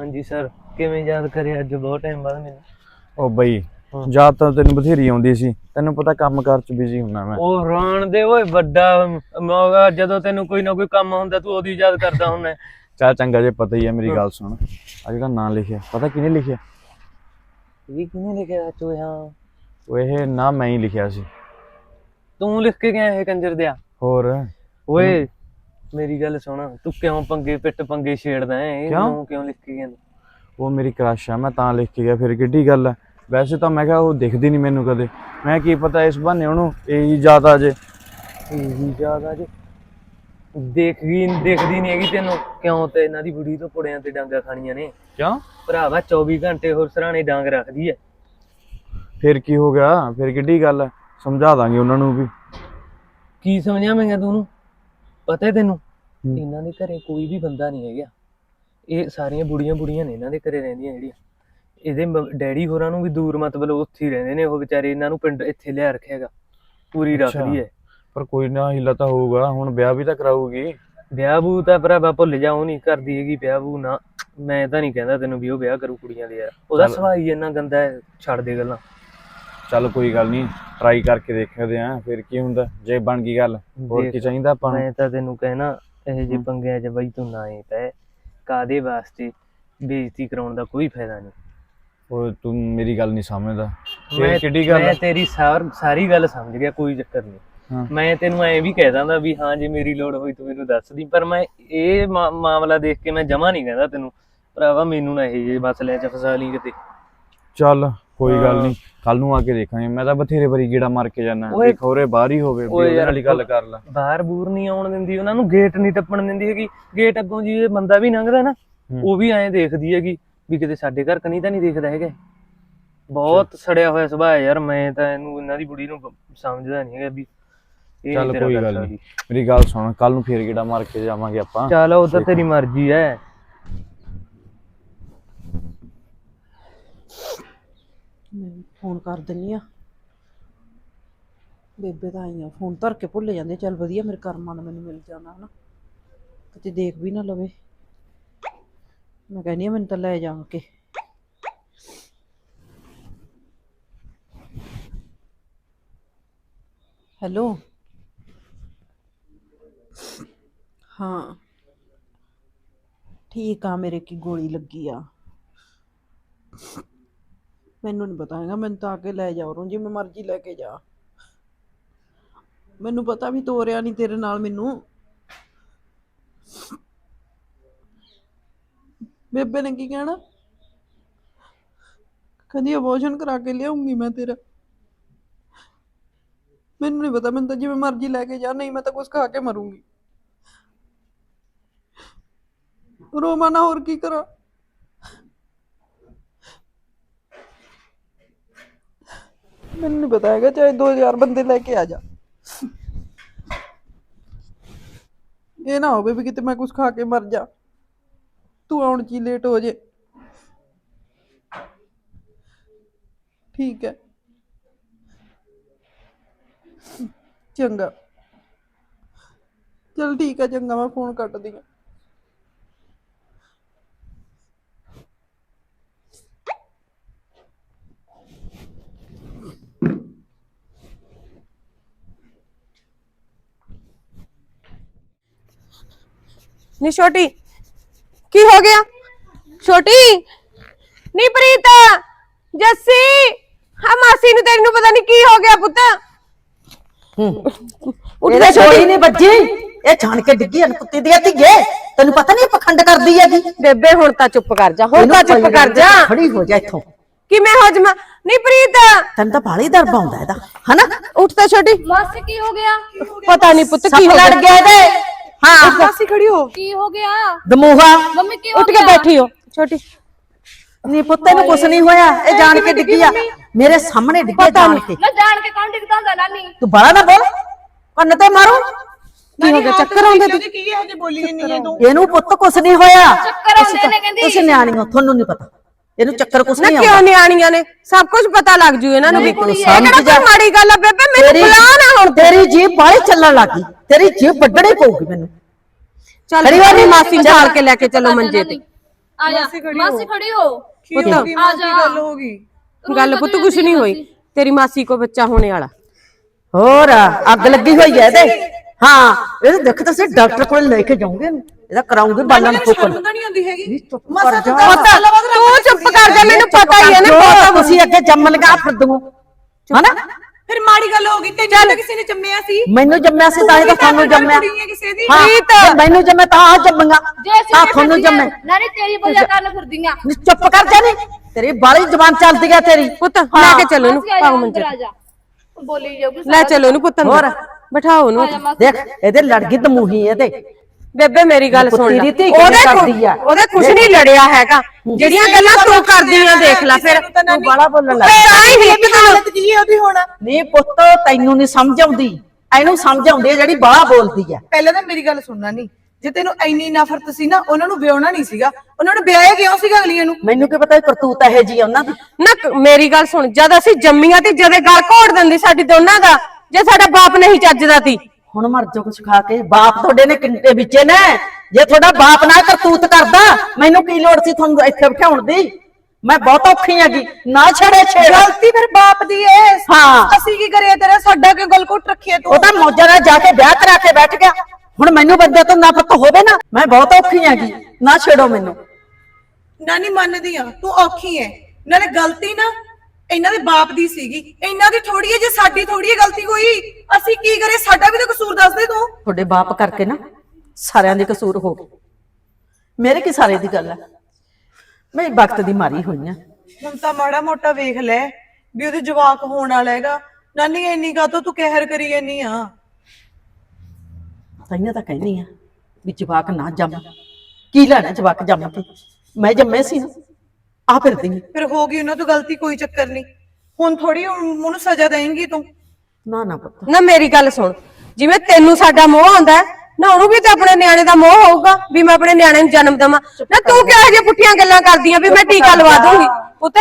ਹਾਂਜੀ ਸਰ ਕਿਵੇਂ ਯਾਦ ਕਰਿਆ ਅੱਜ? ਬਹੁਤ ਟਾਈਮ ਬਾਅਦ ਮੈਨੂੰ ਉਹ ਬਈ। ਯਾਦ ਤਾਂ ਤੈਨੂੰ ਬਥੇਰੀ ਆਉਂਦੀ ਸੀ। ਤੈਨੂੰ ਪਤਾ ਕੰਮਕਾਰ ਚ ਬਿਜ਼ੀ ਹੁੰਨਾ ਮੈਂ। ਉਹ ਰਾਣ ਦੇ ਓਏ ਵੱਡਾ ਮੋਗਾ ਜਦੋਂ ਤੈਨੂੰ ਕੋਈ ਨਾ ਕੋਈ ਕੰਮ ਹੁੰਦਾ ਤੂੰ ਉਹਦੀ ਯਾਦ ਕਰਦਾ ਹੁੰਦਾ। ਚਾ ਚੰਗਾ ਜੇ ਪਤਾ ਹੀ ਹੈ ਮੇਰੀ ਗੱਲ ਸੁਣ। ਆ ਜਿਹੜਾ ਨਾਂ ਲਿਖਿਆ ਪਤਾ ਕਿਹਨੇ ਲਿਖਿਆ? ਇਹ ਕਿਹਨੇ ਲਿਖਿਆ ਚੋਇਆ ਉਹ ਇਹ ਨਾ ਮੈਂ ਹੀ ਲਿਖਿਆ ਸੀ। ਤੂੰ ਲਿਖ ਕੇ ਗਿਆ ਇਹ ਕੰਜਰ ਦਿਆ? ਹੋਰ? ਓਏ ਮੇਰੀ ਗੱਲ ਸੁਣ ਤੂੰ ਕਿਉਂ ਪੰਗੇ ਪਿੱਟ ਪੰਗੇ ਛੇੜਦਾ ਹੈ ਇਹ ਕਿਉਂ? ਨੂੰ ਕਿਉਂ ਲਿਖ ਕੇ ਗਿਆ ਉਹ ਮੇਰੀ ਕ੍ਰਸ਼ ਆ ਮੈਂ ਤਾਂ ਲਿਖ ਕੇ ਗਿਆ ਫਿਰ ਕਿੱਡੀ ਗੱਲ ਹੈ ਵੈਸੇ ਤਾਂ ਮੈਂ ਕਿਹਾ ਉਹ ਦਿਖਦੀ ਨਹੀਂ ਮੈਨੂੰ ਕਦੇ। ਮੈਂ ਕੀ ਪਤਾ ਇਸ ਬਹਾਨੇ ਉਹਨੂੰ ਇਹੀ ਆ ਜੇ। ਇਹੀ ਜ਼ਿਆਦਾ ਜੇ। ਦੇਖਦੀ ਦੇਖਦੀ ਨਹੀਂ ਹੈਗੀ ਤੈਨੂੰ। ਕਿਉਂ ਤੇ ਇਹਨਾਂ ਦੀ ਬੁੜੀ ਤੋਂ ਪੁੜਿਆਂ ਤੇ ਡਾਂਗਾ ਖਾਣੀਆਂ ਨੇ? ਕਿਉਂ? ਭਰਾਵਾ 24 ਘੰਟੇ ਹੋਰ ਸਰਾਣੇ ਡਾਂਗ ਰੱਖਦੀ ਐ। ਫਿਰ ਕੀ ਹੋ ਗਿਆ? ਫਿਰ ਕਿੱਡੀ ਗੱਲ ਹੈ ਸਮਝਾ ਦਾਂਗੇ ਉਹਨਾਂ ਨੂੰ ਵੀ। ਕੀ ਸਮਝਾਵੇਂਗਾ ਤੂੰ ਉਹਨੂੰ? ਪਤਾ ਹੈ ਤੈਨੂੰ? ਹੂੰ। ਇਹਨਾਂ ਦੇ ਘਰੇ ਕੋਈ ਵੀ ਬੰਦਾ ਨਹੀਂ ਹੈਗਾ। ਇਹ ਸਾਰੀਆਂ ਬੁੜੀਆਂ ਬੁੜੀਆਂ ਨੇ ਇਹਨਾਂ ਦੇ ਘਰੇ ਰਹਿੰਦੀਆਂ ਜਿਹੜੀਆਂ। ਇਹਦੇ ਮ- ਡੈਡੀ ਹੋਰਾਂ ਨੂੰ ਵੀ ਦੂਰ ਮਤਲਬ ਉੱਥੇ ਹੀ ਰਹਿੰਦੇ ਨੇ ਉਹ ਵਿਚਾਰੇ ਇਹਨਾਂ ਨੂੰ ਪਿੰਡ ਇੱਥੇ ਲਿਆ ਰੱਖਿਆਗਾ ਪੂਰੀ ਰੱਖਦੀ ਐ ਪਰ ਕੋਈ ਨਾ ਹਿੱਲਾ ਤਾਂ ਹੋਊਗਾ। ਹੁਣ ਵਿਆਹ ਵੀ ਤਾਂ ਕਰਾਊਗੀ। ਵਿਆਹ ਬੂ ਤਾਂ ਭਰਾਵਾ ਭੁੱਲ ਜਾ ਉਹ ਨਹੀਂ ਕਰਦੀ ਹੈਗੀ ਵਿਆਹ ਬੂ ਨਾ। ਮੈਂ ਤਾਂ ਨਹੀਂ ਕਹਿੰਦਾ ਤੈਨੂੰ ਵੀ ਉਹ ਵਿਆਹ ਕਰੂ ਕੁੜੀਆਂ ਦੇ ਯਾਰ। ਉਹਦਾ ਚੱਲ। ਹੀ ਇੰਨਾ ਗੰਦਾ ਹੈ ਛੱਡ ਦੇ ਗੱਲਾਂ। ਚੱਲ ਕੋਈ ਗੱਲ ਨਹੀਂ ਟਰਾਈ ਕਰਕੇ ਦੇਖਦੇ ਆਂ ਫਿਰ ਕੀ ਹੁੰਦਾ ਜੇ ਬਣ ਗਈ ਗੱਲ ਹੋਰ ਕੀ ਚਾਹੀਦਾ ਆਪਾਂ ਨੂੰ ਮੈਂ ਤਾਂ ਤੈਨੂੰ ਕਹਿਣਾ ਇਹ ਜੇ। ਪੰਗਿਆਂ 'ਚ ਬਈ ਤੂੰ ਨਾ ਹੀ ਪੈ ਕਾਦੇ ਵਾਸਤੇ ਬੇਇੱਜ਼ਤੀ ਕਰਾਉਣ ਦਾ ਕੋਈ ਫਾਇਦਾ ਨਹੀਂ ਉਹ ਤੂੰ ਮੇਰੀ ਗੱਲ ਨਹੀਂ ਸਮਝਦਾ ਮੈਂ ਕਿੱਡੀ ਗੱਲ ਮੈਂ? ਤੇਰੀ ਸਾਰ ਗੱਲ ਸਮਝ ਗਿਆ ਕੋਈ ਚੱਕਰ ਨਹੀਂ। ਮੈਂ ਤੈਨੂੰ ਐਂ ਵੀ ਕਹਿ ਦਾਂਦਾ ਵੀ ਹਾਂ ਜੇ ਮੇਰੀ ਲੋੜ ਹੋਈ ਤੂੰ ਮੈਨੂੰ ਦੱਸ ਦੀ ਪਰ ਮੈਂ ਇਹ ਮਾਮਲਾ ਦੇਖ ਕੇ ਮੈਂ ਜਮਾ ਨਹੀਂ ਕਹਿੰਦਾ ਤੈਨੂੰ ਭਰਾਵਾ ਮੈਨੂੰ ਨਾ ਇਹ ਜੇ ਮਸਲਿਆਂ 'ਚ ਫਸਾ ਲਈ ਕਿਤੇ ਚੱਲ ਕੋਈ ਗੱਲ। ਨਹੀਂ ਕੱਲ ਨੂੰ ਆ ਕੇ ਦੇਖਾਂਗੇ। ਮੈਂ ਤਾਂ ਬਥੇਰੇ ਵਾਰੀ ਗੇੜਾ ਮਾਰ ਕੇ ਜਾਣਾ ਓਏ- ਦੇਖ ਹੋਰੇ ਬਾਹਰ ਹੀ ਹੋਵੇ ਓਏ ਯਾਰ, ਹੀ ਗੱਲ ਕਰ ਲੈ। ਬਾਹਰ ਬੂਰ ਨਹੀਂ ਆਉਣ ਦਿੰਦੀ ਉਹਨਾਂ ਨੂੰ ਗੇਟ ਨਹੀਂ ਟੱਪਣ ਦਿੰਦੀ ਹੈਗੀ। ਗੇਟ ਅੱਗੋਂ ਜੀ ਇਹ ਬੰਦਾ ਵੀ ਲੰਘਦਾ ਨਾ। ਉਹ ਵੀ ਐਂ ਦੇਖਦੀ ਹੈਗੀ ਵੀ ਕਿਤੇ ਸਾਡੇ ਘਰ ਕਨੀ ਤਾਂ ਨਹੀਂ ਦੇਖਦਾ ਹੈਗਾ। ਬਹੁਤ ਸੜਿਆ ਹੋਇਆ ਸੁਭਾਅ ਹੈ ਯਾਰ ਮੈਂ ਤਾਂ ਇਹਨੂੰ ਇਹਨਾਂ ਦੀ ਬੁੜੀ ਨੂੰ ਸਮਝਦਾ ਨਹੀਂ ਹੈਗਾ ਵੀ ਚੱਲ ਕੋਈ ਗੱਲ। ਨਹੀਂ। ਮੇਰੀ ਗੱਲ ਸੁਣ ਕੱਲ ਨੂੰ ਫੇਰ ਗੇੜਾ ਮਾਰ ਕੇ ਜਾਵਾਂਗੇ ਆਪਾਂ। ਚੱਲ ਉਹ ਤਾਂ ਤੇਰੀ ਮਰਜ਼ੀ ਹੈ। ਮੈਂ ਫੋਨ ਕਰ ਦਿੰਨੀ ਆ। ਬੇਬੇ ਤਾਂ ਆਈ ਆ, ਫੋਨ ਧਰ ਕੇ ਭੁੱਲ ਜਾਂਦੇ ਚੱਲ ਵਧੀਆ, ਮੇਰੇ ਕਰਮਾਂ ਨਾਲ ਮੈਨੂੰ ਮਿਲ ਜਾਣਾ, ਹਨਾ। ਕਿਤੇ ਦੇਖ ਵੀ ਨਾ ਲਵੇ। ਮੈਂ ਕਹਿੰਦੀ ਆ, ਮੈਨੂੰ ਤਾਂ ਲੈ ਜਾ ਕੇ। ਹੈਲੋ। ਹਾਂ। ਠੀਕ ਆ, ਮੇਰੇ ਕੀ ਗੋਲੀ ਲੱਗੀ ਆ। ਮੈਨੂੰ ਨਹੀਂ ਪਤਾ ਹੈਗਾ, ਮੈਨੂੰ ਤਾਂ ਆ ਕੇ ਲੈ ਜਾ ਉਰੋਂ ਜਿਵੇਂ ਮਰਜ਼ੀ ਲੈ ਕੇ ਜਾ। ਮੈਨੂੰ ਪਤਾ ਵੀ ਤੋਰਿਆ ਨਹੀਂ ਤੇਰੇ ਨਾਲ ਮੈਨੂੰ। ਬੇਬੇ ਨੇ ਕੀ ਕਹਿਣਾ? ਕਹਿੰਦੀ, ਅਬੋਰਸ਼ਨ ਕਰਾ ਕੇ ਲਿਆਉਂਗੀ ਮੈਂ ਤੇਰਾ। ਮੈਨੂੰ ਨਹੀਂ ਪਤਾ, ਮੈਨੂੰ ਤਾਂ ਜਿਵੇਂ ਮਰਜ਼ੀ ਲੈ ਕੇ ਜਾ, ਨਹੀਂ ਮੈਂ ਤਾਂ ਕੁਝ ਖਾ ਕੇ ਮਰੂੰਗੀ। ਰੋਮਾ, ਨਾ ਹੋਰ ਕੀ ਕਰਾਂ? ਮੈਨੂੰ ਨਹੀਂ ਪਤਾ ਹੈਗਾ, ਚਾਹੇ 2000 ਬੰਦੇ ਲੈ ਕੇ ਆ ਜਾ। ਇਹ ਨਾ ਹੋਵੇ ਵੀ ਕਿਤੇ ਮੈਂ ਕੁਝ ਖਾ ਕੇ ਮਰ ਜਾ। ਤੂੰ ਆਉਣ ਚ ਲੇਟ ਹੋ ਜੇ। ਠੀਕ ਹੈ। ਚੰਗਾ। ਚਲ ਠੀਕ ਹੈ, ਚੰਗਾ, ਮੈਂ ਫੋਨ ਕੱਟਦੀ ਹਾਂ। ਨੀ ਛੋਟੀ ਕੀ ਹੋ ਗਿਆ? ਛੋਟੀ ਨੀ ਪ੍ਰੀਤ ਜੱਸੀ ਹਾਂ ਮਾਸੀ ਨੂੰ ਤੇਰੀ ਨੂੰ ਪਤਾ ਨਹੀਂ ਕੀ ਹੋ ਗਿਆ ਪੁੱਤ। ਉੱਠ ਇਹਦੇ ਜਾ ਛੋੜੀ ਛੋਟੀ ਨਹੀਂ ਵੱਜੀ। ਇਹ ਛਾਣ ਕੇ ਡਿੱਗੀ ਅਨ ਕੁੱਤੀ ਦੀ ਧੀਏ ਤੈਨੂੰ ਪਤਾ ਨਹੀਂ ਪਖੰਡ ਕਰਦੀ ਹੈਗੀ। ਬੇਬੇ ਹੁਣ ਤਾਂ ਚੁੱਪ ਕਰ ਜਾ ਹੁਣ ਤਾਂ ਚੁੱਪ ਕਰ ਜਾ। ਖੜੀ ਹੋ ਜਾ ਇੱਥੋਂ। ਕਿਵੇਂ ਹੋ ਜਮਾ? ਨੀ ਪ੍ਰੀਤ। ਤੈਨੂੰ ਤਾਂ ਬਾਲੀ ਦਰਦ ਆਉਂਦਾ ਇਹਦਾ। ਹਨਾ? ਉੱਠ ਤਾਂ ਛੋਟੀ। ਮਾਸੀ ਕੀ ਹੋ ਗਿਆ? ਪਤਾ ਨਹੀਂ ਪੁੱਤ ਸੱਪ ਕੀ ਹੋ ਲੜ ਗਿਆ ਇਹਦੇ। ਹਾਂ। ਮਾਸੀ ਖੜੀ ਹੋ। ਕੀ ਹੋ ਗਿਆ? ਦਮੂਹਾ ਮੰਮੀ ਕੀ ਹੋ ਉੱਠ ਗਿਆ? ਕੇ ਬੈਠੀ ਹੋ। ਛੋਟੀ। ਨਹੀਂ ਪੁੱਤੇ ਨੂੰ ਕੁਛ ਨਹੀਂ ਹੋਇਆ। ਇਹ ਜਾਣ ਕੇ ਡਿੱਗੀ ਆ। ਮੇਰੇ ਸਾਹਮਣੇ ਡਿੱਗੀ ਜਾਣ ਕੇ। ਨਾ ਜਾਣ ਕੇ ਕੌਣ ਡਿੱਗਦਾ ਹੁੰਦਾ ਨਾਨੀ। ਤੂੰ ਬਾਲਾ ਨਾ ਬੋਲ। ਕੰਨ ਤੇ ਮਾਰੂ। ਕੀ ਹੋ ਗਿਆ? ਚੱਕਰ ਆਉਂਦੇ ਤੇ ਇਹਨੂੰ ਪੁੱਤ ਕੁਛ ਨਹੀਂ ਹੋਇਆ। ਚੱਕਰ ਆਉਂਦੇ ਨੇ ਕਹਿੰਦੀ। ਤੁਸੀਂ ਨਿਆਣੀਓ ਤੁਹਾਨੂੰ ਨਹੀਂ ਪਤਾ। ਇਹਨੂੰ ਚੱਕਰ ਕੁਛ ਨਾ ਨਹੀਂ ਕਿਉਂ ਆਉਂਦਾ। ਨਿਆਣੀਆਂ ਨੇ? ਸਭ ਕੁਝ ਪਤਾ ਲੱਗ ਜੂ ਇਹਨਾਂ ਨੂੰ ਵੀ। ਤੂੰ ਇਹ ਸਮਝ ਕਿਹੜਾ ਜਾ। ਕੋਈ ਮਾੜੀ ਗੱਲ ਆ ਬੇਬੇ? ਮੈਨੂੰ ਬੁਲਾ ਨਾ ਹੁਣ। ਤੇਰੀ ਜੀਭ ਬਾਹਲੀ ਚੱਲਣ ਲੱਗੀ ਤੇਰੀ ਜੀਭ ਵੱਢਣੀ ਪਊਗੀ ਮੈਨੂੰ। ਚੱਲ ਖੜੀ ਹੋ ਮਾਸੀ ਨੂੰ। ਛਾਲ ਕੇ ਲੈ ਕੇ ਚੱਲੋ ਮੰਜੇ ਤੇ। ਆ ਜਾ ਮਾਸੀ ਖੜੀ ਹੋ। ਪੁੱਤ ਆ ਜਾ। ਗੱਲ ਪੁੱਤ ਕੁਛ ਨਹੀਂ ਹੋਈ। ਤੇਰੀ ਮਾਸੀ ਕੋ ਬੱਚਾ ਹੋਣੇ ਵਾਲਾ। ਹੋਰ ਅੱਗ ਲੱਗੀ ਹੋਈ ਹੈ ਇਹਦੇ। ਹਾਂ ਇਹ ਦੇਖ ਤਾਂ ਸੇ ਡਾਕਟਰ ਕੋਲ ਲੈ ਕੇ ਜਾਉਂਗੇ ਇਹਦਾ ਕਰਾਉਂਗੇ ਬਾਲਣ ਫੂਕਣ। ਨਹੀਂ ਆਉਂਦੀ ਹੈਗੀ। ਮਸਾ ਪੁੱਤ ਤੂੰ ਚੁੱਪ ਕਰ ਜਾ ਮੈਨੂੰ ਪਤਾ ਹੀ ਹੈ ਨਾ ਬਹੁਤ ਤੁਸੀਂ ਅੱਗੇ ਜੰਮ ਲਗਾ ਫਿਰਦੂ ਹਨਾ? ਫਿਰ ਮਾੜੀ ਗੱਲ ਹੋ ਗਈ ਤੈਨੂੰ ਤਾਂ ਕਿਸੇ ਨੇ ਜੰਮਿਆ ਸੀ। ਮੈਨੂੰ ਜੰਮਿਆ ਸੀ ਤਾਂ ਇਹ ਤਾਂ ਤੁਹਾਨੂੰ ਜੰਮਿਆ। ਮੈਨੂੰ ਜੰਮਿਆ ਤਾਂ ਆ ਜੰਮੀਆਂ। ਜੇ ਅਸੀਂ ਆ ਤੁਹਾਨੂੰ ਜੰਮੇ ਤੇਰੀ ਵਜ੍ਹਾ ਕਰਨ ਫਿਰਦੀਆਂ। ਨੀ ਚੁੱਪ ਕਰ ਜਾ ਨੀ। ਤੇਰੀ ਬਾਲੀ ਜ਼ਬਾਨ ਚੱਲਦੀ ਆ ਤੇਰੀ। ਪੁੱਤ ਲੈ ਕੇ ਚੱਲੋ ਇਹਨੂੰ ਪਾਉ ਮੰਜੇ ਬੋਲੀ ਜਾਊਗੀ ਲੈ ਚੱਲੋ ਇਹਨੂੰ ਪੁੱਤ ਅੰਦਰ ਬਿਠਾਓ ਉਹਨੂੰ। ਦੇਖ ਇਹਦੇ ਲੜ ਗਈ ਦਮੂਹੀ ਇਹਦੇ। ਬੇਬੇ ਮੇਰੀ ਗੱਲ ਸੁਣ ਲੈ। ਉਹਦੇ ਕਰਦੀ ਆ? ਉਹਦੇ ਕੁਛ ਨਹੀਂ ਲੜਿਆ ਹੈਗਾ। ਜਿਹੜੀਆਂ ਗੱਲਾਂ ਤੂੰ ਕਰਦੀ ਆ ਦੇਖ ਲੈ ਫਿਰ। ਤੂੰ ਬਾਲਾ ਬੋਲਣ ਲੱਗ ਹੀ ਇੱਕ ਹਾਲਤ ਕੀ ਉਹਦੀ ਹੁਣ। ਨਹੀਂ ਪੁੱਤ ਤੈਨੂੰ ਨਹੀਂ ਸਮਝ ਆਉਂਦੀ। ਇਹਨੂੰ ਸਮਝ ਆਉਂਦੀ ਜਿਹੜੀ ਬਾਲਾ ਬੋਲਦੀ ਆ। ਪਹਿਲਾਂ ਤਾਂ ਮੇਰੀ ਗੱਲ ਸੁਣਨਾ ਨਹੀਂ ਜੇ ਤੈਨੂੰ ਇੰਨੀ ਨਫ਼ਰਤ ਸੀ ਨਾ ਉਹਨਾਂ ਨੂੰ ਵਿਆਹਣਾ ਨਹੀਂ ਸੀਗਾ। ਉਹਨਾਂ ਨੂੰ ਵਿਆਹਿਆ ਕਿਉਂ ਸੀਗਾ ਅਗਲੀਆਂ ਨੂੰ? ਮੈਨੂੰ ਕੀ ਪਤਾ ਇਹ ਕਰਤੂਤ ਇਹੋ ਜੀ ਉਹਨਾਂ ਦੀ। ਨਾ ਮੇਰੀ ਗੱਲ ਸੁਣ। ਜਦ ਅਸੀਂ ਜੰਮੀਆਂ ਤੇ ਜਦੇ ਗਲ ਘੋੜ ਦਿੰਦੀ ਸਾਡੀ ਦੋਨਾਂ ਦਾ ਜੇ ਸਾਡਾ ਬਾਪ ਨਹੀਂ ਚੱਜਦਾ ਤੀ ਹੁਣ ਮਰ ਜਾ ਕੁਛ ਖਾ ਕੇ। ਬਾਪ ਤੁਹਾਡੇ ਨੇ ਕਿੰਨੇ ਵਿੱਚੇ ਨੇ? ਜੇ ਤੁਹਾਡਾ ਬਾਪ ਨਾ ਕਰਤੂਤ ਕਰਦਾ ਮੈਨੂੰ ਕੀ ਲੋੜ ਸੀ ਤੁਹਾਨੂੰ ਇੱਥੇ ਬਿਠਾਉਣ ਦੀ? ਮੈਂ ਬਹੁਤ ਔਖੀ ਹੈਗੀ। ਨਾ ਛੜੇ ਛੇੜ। ਗਲਤੀ ਫਿਰ ਬਾਪ ਦੀ ਏ। ਹਾਂ। ਅਸੀਂ ਕੀ ਕਰਿਆ ਤੇਰਾ? ਸਾਡਾ ਕਿਉਂ ਗਲ ਘੁੱਟ ਰੱਖਿਆ ਤੂੰ? ਉਹ ਤਾਂ ਮੌਜਾਂ ਨਾਲ ਜਾ ਕੇ ਵਿਆਹ ਕਰਾ ਕੇ ਬੈਠ ਗਿਆ। ਹੁਣ ਮੈਨੂੰ ਬੰਦੇ ਤੋਂ ਨਫ਼ਰਤ ਹੋਵੇ ਨਾ ਮੈਂ ਬਹੁਤ ਔਖੀ ਹੈਗੀ। ਨਾ ਛੇੜੋ ਮੈਨੂੰ। ਨਾਨੀ ਮੰਨਦੀ ਆ। ਤੂੰ ਔਖੀ ਐ। ਨਾਲੇ ਗਲਤੀ ਨਾ ਇਹਨਾਂ ਦੇ ਬਾਪ ਦੀ ਸੀਗੀ। ਇਹਨਾਂ ਦੀ ਥੋੜੀ ਹੈ ਜੇ ਸਾਡੀ ਥੋੜੀ ਹੈ ਗਲਤੀ ਕੋਈ ਅਸੀਂ ਕੀ ਕਰੇ ਸਾਡਾ ਵੀ ਤਾਂ ਕਸੂਰ ਦੱਸ ਦੇ ਤੂੰ। ਤੁਹਾਡੇ ਬਾਪ ਕਰਕੇ ਨਾ ਸਾਰਿਆਂ ਦੇ ਕਸੂਰ ਹੋ ਗਏ। ਮੇਰੇ ਕੀ ਸਾਰੇ ਦੀ ਗੱਲ ਹੈ ਮੈਂ ਵਕਤ ਦੀ ਮਾਰੀ ਹੋਈ ਆ। ਹੁਣ ਤਾਂ ਮਾੜਾ ਮੋਟਾ ਵੇਖ ਲੈ ਵੀ ਉਹਦੇ ਜਵਾਕ ਹੋਣ ਵਾਲਾ ਹੈਗਾ। ਨਾਨੀ ਇੰਨੀ ਕਾਤੋਂ ਤੂੰ ਕਹਿਰ ਕਰੀ ਜਾਨੀ ਆ। ਤਾਈਆਂ ਤਾਂ ਕਹਿੰਦੀ ਆ ਵੀ ਜਵਾਕ ਨਾ ਜੰਮ। ਕੀ ਲੈਣਾ ਜਵਾਕ ਜੰਮ ਕੇ? ਮੈਂ ਜੰਮੇ ਸੀ ਨਾ। ਆ ਫਿਰਦੀ ਆਂ। ਫਿਰ ਹੋ ਗਈ ਉਹਨਾਂ ਤੋਂ ਗਲਤੀ ਕੋਈ ਚੱਕਰ ਨਹੀਂ। ਹੁਣ ਥੋੜੀ ਉਹਨੂੰ ਸਜ਼ਾ ਦੇਂਗੀ ਤੂੰ। ਨਾ ਨਾ ਪੁੱਤ। ਨਾ ਮੇਰੀ ਗੱਲ ਸੁਣ। ਜਿਵੇਂ ਤੈਨੂੰ ਸਾਡਾ ਮੋਹ ਆਉਂਦਾ ਹੈ, ਨਾ ਉਹਨੂੰ ਵੀ ਤਾਂ ਆਪਣੇ ਨਿਆਣੇ ਦਾ ਮੋਹ ਹੋਊਗਾ ਵੀ ਮੈਂ ਆਪਣੇ ਨਿਆਣੇ ਨੂੰ ਜਨਮ ਦੇਵਾਂ। ਨਾ ਤੂੰ ਕਿਹੋ ਜਿਹੇ ਪੁੱਠੀਆਂ ਗੱਲਾਂ ਕਰਦੀਆਂ ਵੀ ਮੈਂ ਟੀਕਾ ਲਵਾ ਦੂੰਗੀ ਪੁੱਤ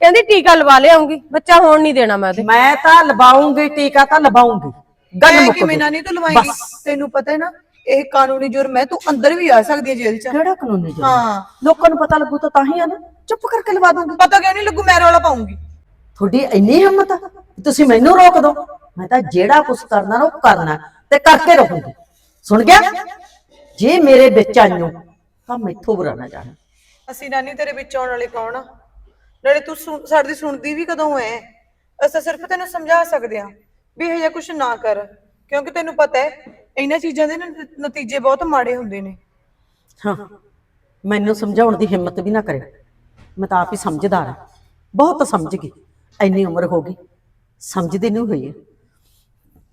ਕਹਿੰਦੀ ਟੀਕਾ ਲਵਾ ਲਿਆਉਂਗੀ ਬੱਚਾ ਹੋਣ ਨਹੀਂ ਦੇਣਾ ਮੈਂ ਉਹਦੇ। ਮੈਂ ਤਾਂ ਲਵਾਉਂਗੀ ਟੀਕਾ ਤਾਂ ਲਵਾਉਂਗੀ। ਗੱਲ ਮੈਂ ਮੁੱਕ ਕਿਵੇਂ ਗਈ। ਨਾਨੀ ਤੂੰ ਲਵਾਏਂਗੀ? ਤੈਨੂੰ ਪਤਾ ਹੈ ਨਾ ਇਹ ਕਾਨੂੰਨੀ ਜੁਰਮ ਹੈ ਤੂੰ ਅੰਦਰ ਵੀ ਆ ਸਕਦੀ ਹੈ ਜੇਲ੍ਹ 'ਚ। ਕਿਹੜਾ ਕਾਨੂੰਨੀ ਜੁਰਮ? ਹਾਂ। ਲੋਕਾਂ ਨੂੰ ਪਤਾ ਲੱਗੂ ਤਾਂ ਤਾਂ ਹੀ ਆ ਨਾ। ਚੁੱਪ ਕਰਕੇ ਲਵਾ ਦੂੰਗੀ। ਪਤਾ ਕਿਉਂ ਨਹੀਂ ਲੱਗੂ ਮੈਂ ਰੌਲਾ ਪਾਉਂਗੀ। ਤੁਹਾਡੀ ਇੰਨੀ ਹਿੰਮਤ ਆ ਕਿ ਤੁਸੀਂ ਮੈਨੂੰ ਰੋਕ ਦੋ। ਮੈਂ ਤਾਂ ਜਿਹੜਾ ਕੁਝ ਕਰਨਾ ਨਾ ਉਹ ਕਰਨਾ ਤੇ ਕਰਕੇ ਰਹੂੰਗੀ। ਸੁਣ ਗਿਆ? ਜੇ ਮੇਰੇ ਵਿੱਚ ਆਈਓ ਤਾਂ ਮੈਥੋਂ ਬੁਰਾ ਨਾ ਜਾਣਾ। ਅਸੀਂ ਨਾਨੀ ਤੇਰੇ ਵਿੱਚ ਆਉਣ ਵਾਲੇ ਕੌਣ ਆ? ਨਾਲੇ ਤੂੰ ਸੁਣ- ਸਾਡੀ ਸੁਣਦੀ ਵੀ ਕਦੋਂ ਐ? ਅਸੀਂ ਸਿਰਫ ਤੈਨੂੰ ਸਮਝਾ ਸਕਦੇ ਆ ਵੀ ਇਹ ਜਿਹਾ ਕੁਝ ਨਾ ਕਰ ਕਿਉਂਕਿ ਤੈਨੂੰ ਪਤਾ ਹੈ ਇਹਨਾਂ ਚੀਜ਼ਾਂ ਦੇ ਨਾ ਨਤੀਜੇ ਬਹੁਤ ਮਾੜੇ ਹੁੰਦੇ ਨੇ। ਹਾਂ ਮੈਨੂੰ ਸਮਝਾਉਣ ਦੀ ਹਿੰਮਤ ਵੀ ਨਾ ਕਰੇ। ਮੈਂ ਤਾਂ ਆਪ ਹੀ ਸਮਝਦਾਰ ਹਾਂ। ਬਹੁਤ ਸਮਝ ਗਈ। ਇੰਨੀ ਉਮਰ ਹੋ ਗਈ। ਸਮਝਦੀ ਨਹੀਂ ਹੋਈ ਹੈ।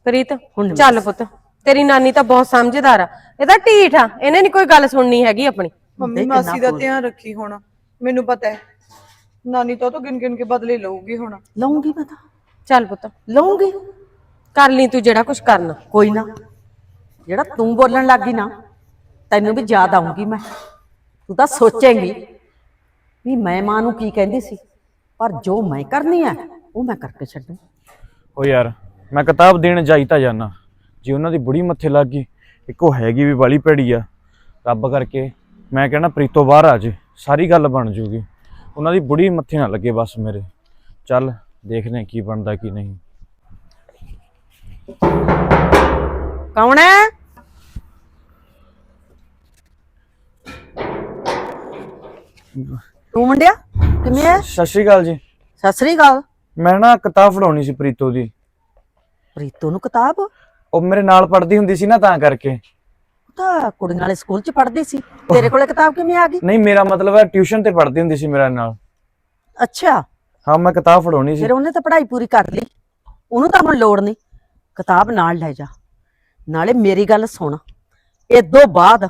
ਪ੍ਰੀਤ ਚੱਲ ਪੁੱਤ। ਤੇਰੀ ਨਾਨੀ ਤਾਂ ਬਹੁਤ ਸਮਝਦਾਰ ਆ। ਇਹ ਤਾਂ ਢੀਠ ਆ। ਇਹਨੇ ਨਹੀਂ ਕੋਈ ਗੱਲ ਸੁਣਨੀ ਹੈਗੀ ਆਪਣੀ। ਮੰਮੀ ਮਾਸੀ ਦਾ ਧਿਆਨ ਰੱਖੀ ਹੁਣ। ਮੈਨੂੰ ਪਤਾ ਹੈ। ਨਾਨੀ ਤਾਂ ਉਹ ਤੋਂ ਗਿਣ ਗਿਣ ਕੇ ਬਦਲੇ ਲਊਗੀ ਹੁਣ। ਲਊਂਗੀ ਮੈਂ ਤਾਂ। ਚੱਲ ਪੁੱਤ। ਲਊਂਗੀ। ਕਰ ਲਈ ਤੂੰ ਜਿਹੜਾ ਕੁਝ ਕਰਨਾ। ਕੋਈ ਨਾ। ਜਿਹੜਾ ਤੂੰ ਬੋਲਣ ਲੱਗੀ ਨਾ ਤੈਨੂੰ ਵੀ ਯਾਦ ਆਉਂਗੀ ਮੈਂ। ਤੂੰ ਤਾਂ ਸੋਚੇਂਗੀ ਵੀ ਮੈਂ ਮਾਂ ਨੂੰ ਕੀ ਕਹਿੰਦੀ ਸੀ ਪਰ ਜੋ ਮੈਂ ਕਰਨੀ ਹੈ ਉਹ ਮੈਂ ਕਰਕੇ ਛੱਡੂ। ਓ ਯਾਰ ਮੈਂ ਕਿਤਾਬ ਦੇਣ ਜਾਈ ਤਾਂ ਜਾਣਾ ਜੇ ਉਹਨਾਂ ਦੀ ਬੁੜੀ ਮੱਥੇ ਲੱਗ ਗਈ ਇੱਕੋ ਹੈਗੀ ਵੀ ਬਾਲੀ ਭੈੜੀ ਆ। ਰੱਬ ਕਰਕੇ ਮੈਂ ਕਹਿਣਾ ਪ੍ਰੀਤੋ ਬਾਹਰ ਆ ਜੇ ਸਾਰੀ ਗੱਲ ਬਣ ਜੂਗੀ। ਉਹਨਾਂ ਦੀ ਬੁੜੀ ਮੱਥੇ ਨਾ ਲੱਗੇ ਬਸ ਮੇਰੇ। ਚੱਲ ਦੇਖਦੇ ਕੀ ਬਣਦਾ ਕੀ ਨਹੀਂ। ਕੌਣ ਹੈ? ਤੂੰ ਮੁੰਡਿਆ? ਕਿਵੇਂ ਹੈ ਸਤਿ ਸ਼੍ਰੀ ਅਕਾਲ ਜੀ। ਸਤਿ ਸ੍ਰੀ ਅਕਾਲ। ਮੈਂ ਨਾ ਕਿਤਾਬ ਫੜਾਉਣੀ ਸੀ ਪ੍ਰੀਤੋ ਦੀ। ਪ੍ਰੀਤੋ ਨੂੰ ਕਿਤਾਬ? ਉਹ ਉਹ ਮੇਰੇ ਨਾਲ ਪੜ੍ਹਦੀ ਹੁੰਦੀ ਸੀ ਨਾ ਤਾਂ ਕਰਕੇ। ਤਾਂ ਕੁੜੀਆਂ ਵਾਲੇ ਸਕੂਲ ਚ ਪੜ੍ਹਦੀ ਸੀ। ਤੇਰੇ ਕੋਲੇ ਕਿਤਾਬ ਕਿਵੇਂ ਆ ਗਈ? ਨਹੀਂ ਮੇਰਾ ਮਤਲਬ ਹੈ ਟਿਊਸ਼ਨ ਤੇ ਪੜ੍ਹਦੀ ਹੁੰਦੀ ਸੀ ਮੇਰੇ ਨਾਲ। ਅੱਛਾ। ਹਾਂ ਮੈਂ ਕਿਤਾਬ ਫੜਾਉਣੀ ਸੀ। ਫਿਰ ਉਹਨੇ ਤਾਂ ਪੜ੍ਹਾਈ ਪੂਰੀ ਕਰ ਲਈ। ਉਹਨੂੰ ਤਾਂ ਹੁਣ ਲੋੜ ਨਹੀਂ। ਕਿਤਾਬ ਨਾਲ ਲੈ ਜਾ। ਨਾਲੇ ਮੇਰੀ ਗੱਲ ਸੁਣ। ਇਦੋਂ ਬਾਅਦ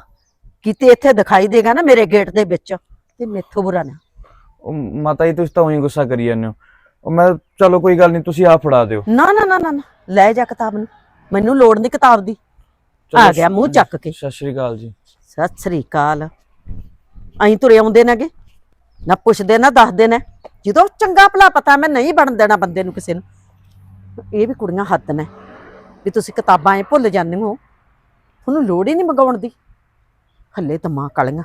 ਕਿਤੇ ਇੱਥੇ ਦਿਖਾਈ ਦੇਗਾ ਨਾ ਮੇਰੇ ਗੇਟ ਦੇ ਵਿੱਚ। ਤੇ ਮੈਥੋਂ ਬੁਰਾ ਨਾ। ਉਹ ਮਾਤਾ ਜੀ ਤੁਸੀਂ ਤਾਂ ਉਹੀ ਗੁੱਸਾ ਕਰੀ ਜਾਂਦੇ ਹੋ। ਉਹ ਮੈਂ ਚਲੋ ਕੋਈ ਗੱਲ ਨਹੀਂ ਤੁਸੀਂ ਆਪ ਫੜਾ ਦਿਓ। ਨਾ ਨਾ ਨਾ ਨਾ ਨਾ, ਲੈ ਜਾ ਕਿਤਾਬ ਨੂੰ। ਮੈਨੂੰ ਲੋੜ ਨਹੀਂ ਕਿਤਾਬ ਦੀ। ਆ ਗਿਆ ਮੂੰਹ ਚੱਕ ਕੇ। ਸਤਿ ਸ਼੍ਰੀ ਅਕਾਲ ਜੀ। ਸਤਿ ਸ੍ਰੀ ਅਕਾਲ। ਅਹੀਂ ਤੁਰੇ ਆਉਂਦੇ ਨੇਗੇ। ਨਾ ਪੁੱਛਦੇ ਨਾ ਦੱਸਦੇ ਨੇ। ਜਦੋਂ ਚੰਗਾ ਭਲਾ ਪਤਾ ਮੈਂ ਨਹੀਂ ਬਣ ਦੇਣਾ ਬੰਦੇ ਨੂੰ ਕਿਸੇ ਨੂੰ। ਇਹ ਵੀ ਕੁੜੀਆਂ ਹੱਦ ਨੇ। ਵੀ ਤੁਸੀਂ ਕਿਤਾਬਾਂ ਐ ਭੁੱਲ ਜਾਂਦੇ ਹੋ। ਤੁਹਾਨੂੰ ਲੋੜ ਹੀ ਨਹੀਂ ਮੰਗਾਉਣ ਦੀ। ਹੱਲੇ ਤਾਂ ਮਾਂ ਕਲੀਆਂ।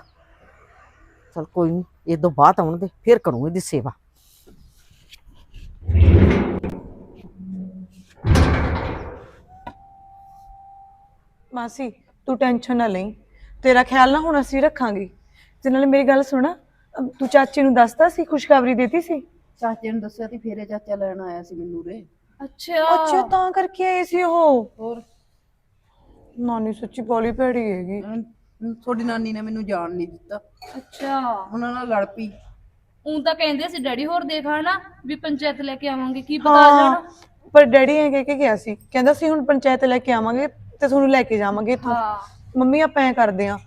ਚਲ ਕੋਈ ਨਹੀਂ ਇਹ ਤੋਂ ਬਾਅਦ ਆਉਣ ਦੇ ਫਿਰ ਕਰੂੰ ਇਹਦੀ ਸੇਵਾ। ਮਾਸੀ ਤੂੰ ਟੈਨਸ਼ਨ ਨਾ ਲਈ। ਤੇਰਾ ਖਿਆਲ ਨਾ ਹੁਣ ਅਸੀਂ ਰੱਖਾਂਗੇ। ਤੇ ਨਾਲੇ ਮੇਰੀ ਗੱਲ ਸੁਣ ਅਮ ਤੂੰ ਚਾਚੀ ਨੂੰ ਦੱਸਦਾ ਸੀ ਖੁਸ਼ਖਬਰੀ ਦਿੱਤੀ ਸੀ? ਚਾਚੇ ਨੂੰ ਦੱਸਿਆ ਤੇ ਫੇਰੇ ਚਾਚਾ ਲੈਣ ਆਇਆ ਸੀ ਮੈਨੂੰ ਰੇ ਅੱਛਾ। ਅੱਛਾ ਤਾਂ ਕਰਕੇ ਆਏ ਸੀ ਉਹ। ਹੋਰ? ਨਾਨੀ ਸੱਚੀ ਬੋਲੀ ਭੈੜੀ ਹੈਗੀ। ਅਮ, ਤੁਹਾਡੀ ਨਾਨੀ ਨੇ ਮੈਨੂੰ ਜਾਣ ਨਹੀਂ ਦਿੱਤਾ। ਅੱਛਾ। ਉਹਨਾਂ ਨਾਲ ਲੜ ਪਈ। ਉਹ ਤਾਂ ਕਹਿੰਦੇ ਸੀ ਡੈਡੀ ਹੋਰ ਦੇਖ ਹਨਾ ਵੀ ਪੰਚਾਇਤ ਲੈ ਕੇ ਆਵਾਂਗੇ ਕੀ ਪਤਾ ਆ ਜਾਣਾ। ਪਰ ਡੈਡੀ ਇਹ ਕਹਿ ਕੇ ਗਿਆ ਸੀ। ਕਹਿੰਦਾ ਸੀ ਹੁਣ ਪੰਚਾਇਤ ਲੈ ਕੇ ਆਵਾਂਗੇ ਤੇ ਤੁਹਾਨੂੰ ਲੈ ਕੇ ਜਾਵਾਂਗੇ ਇੱਥੋਂ। ਹਾਂ। ਮੰਮੀ ਆਪਾਂ ਐ ਕਰਦੇ ਆ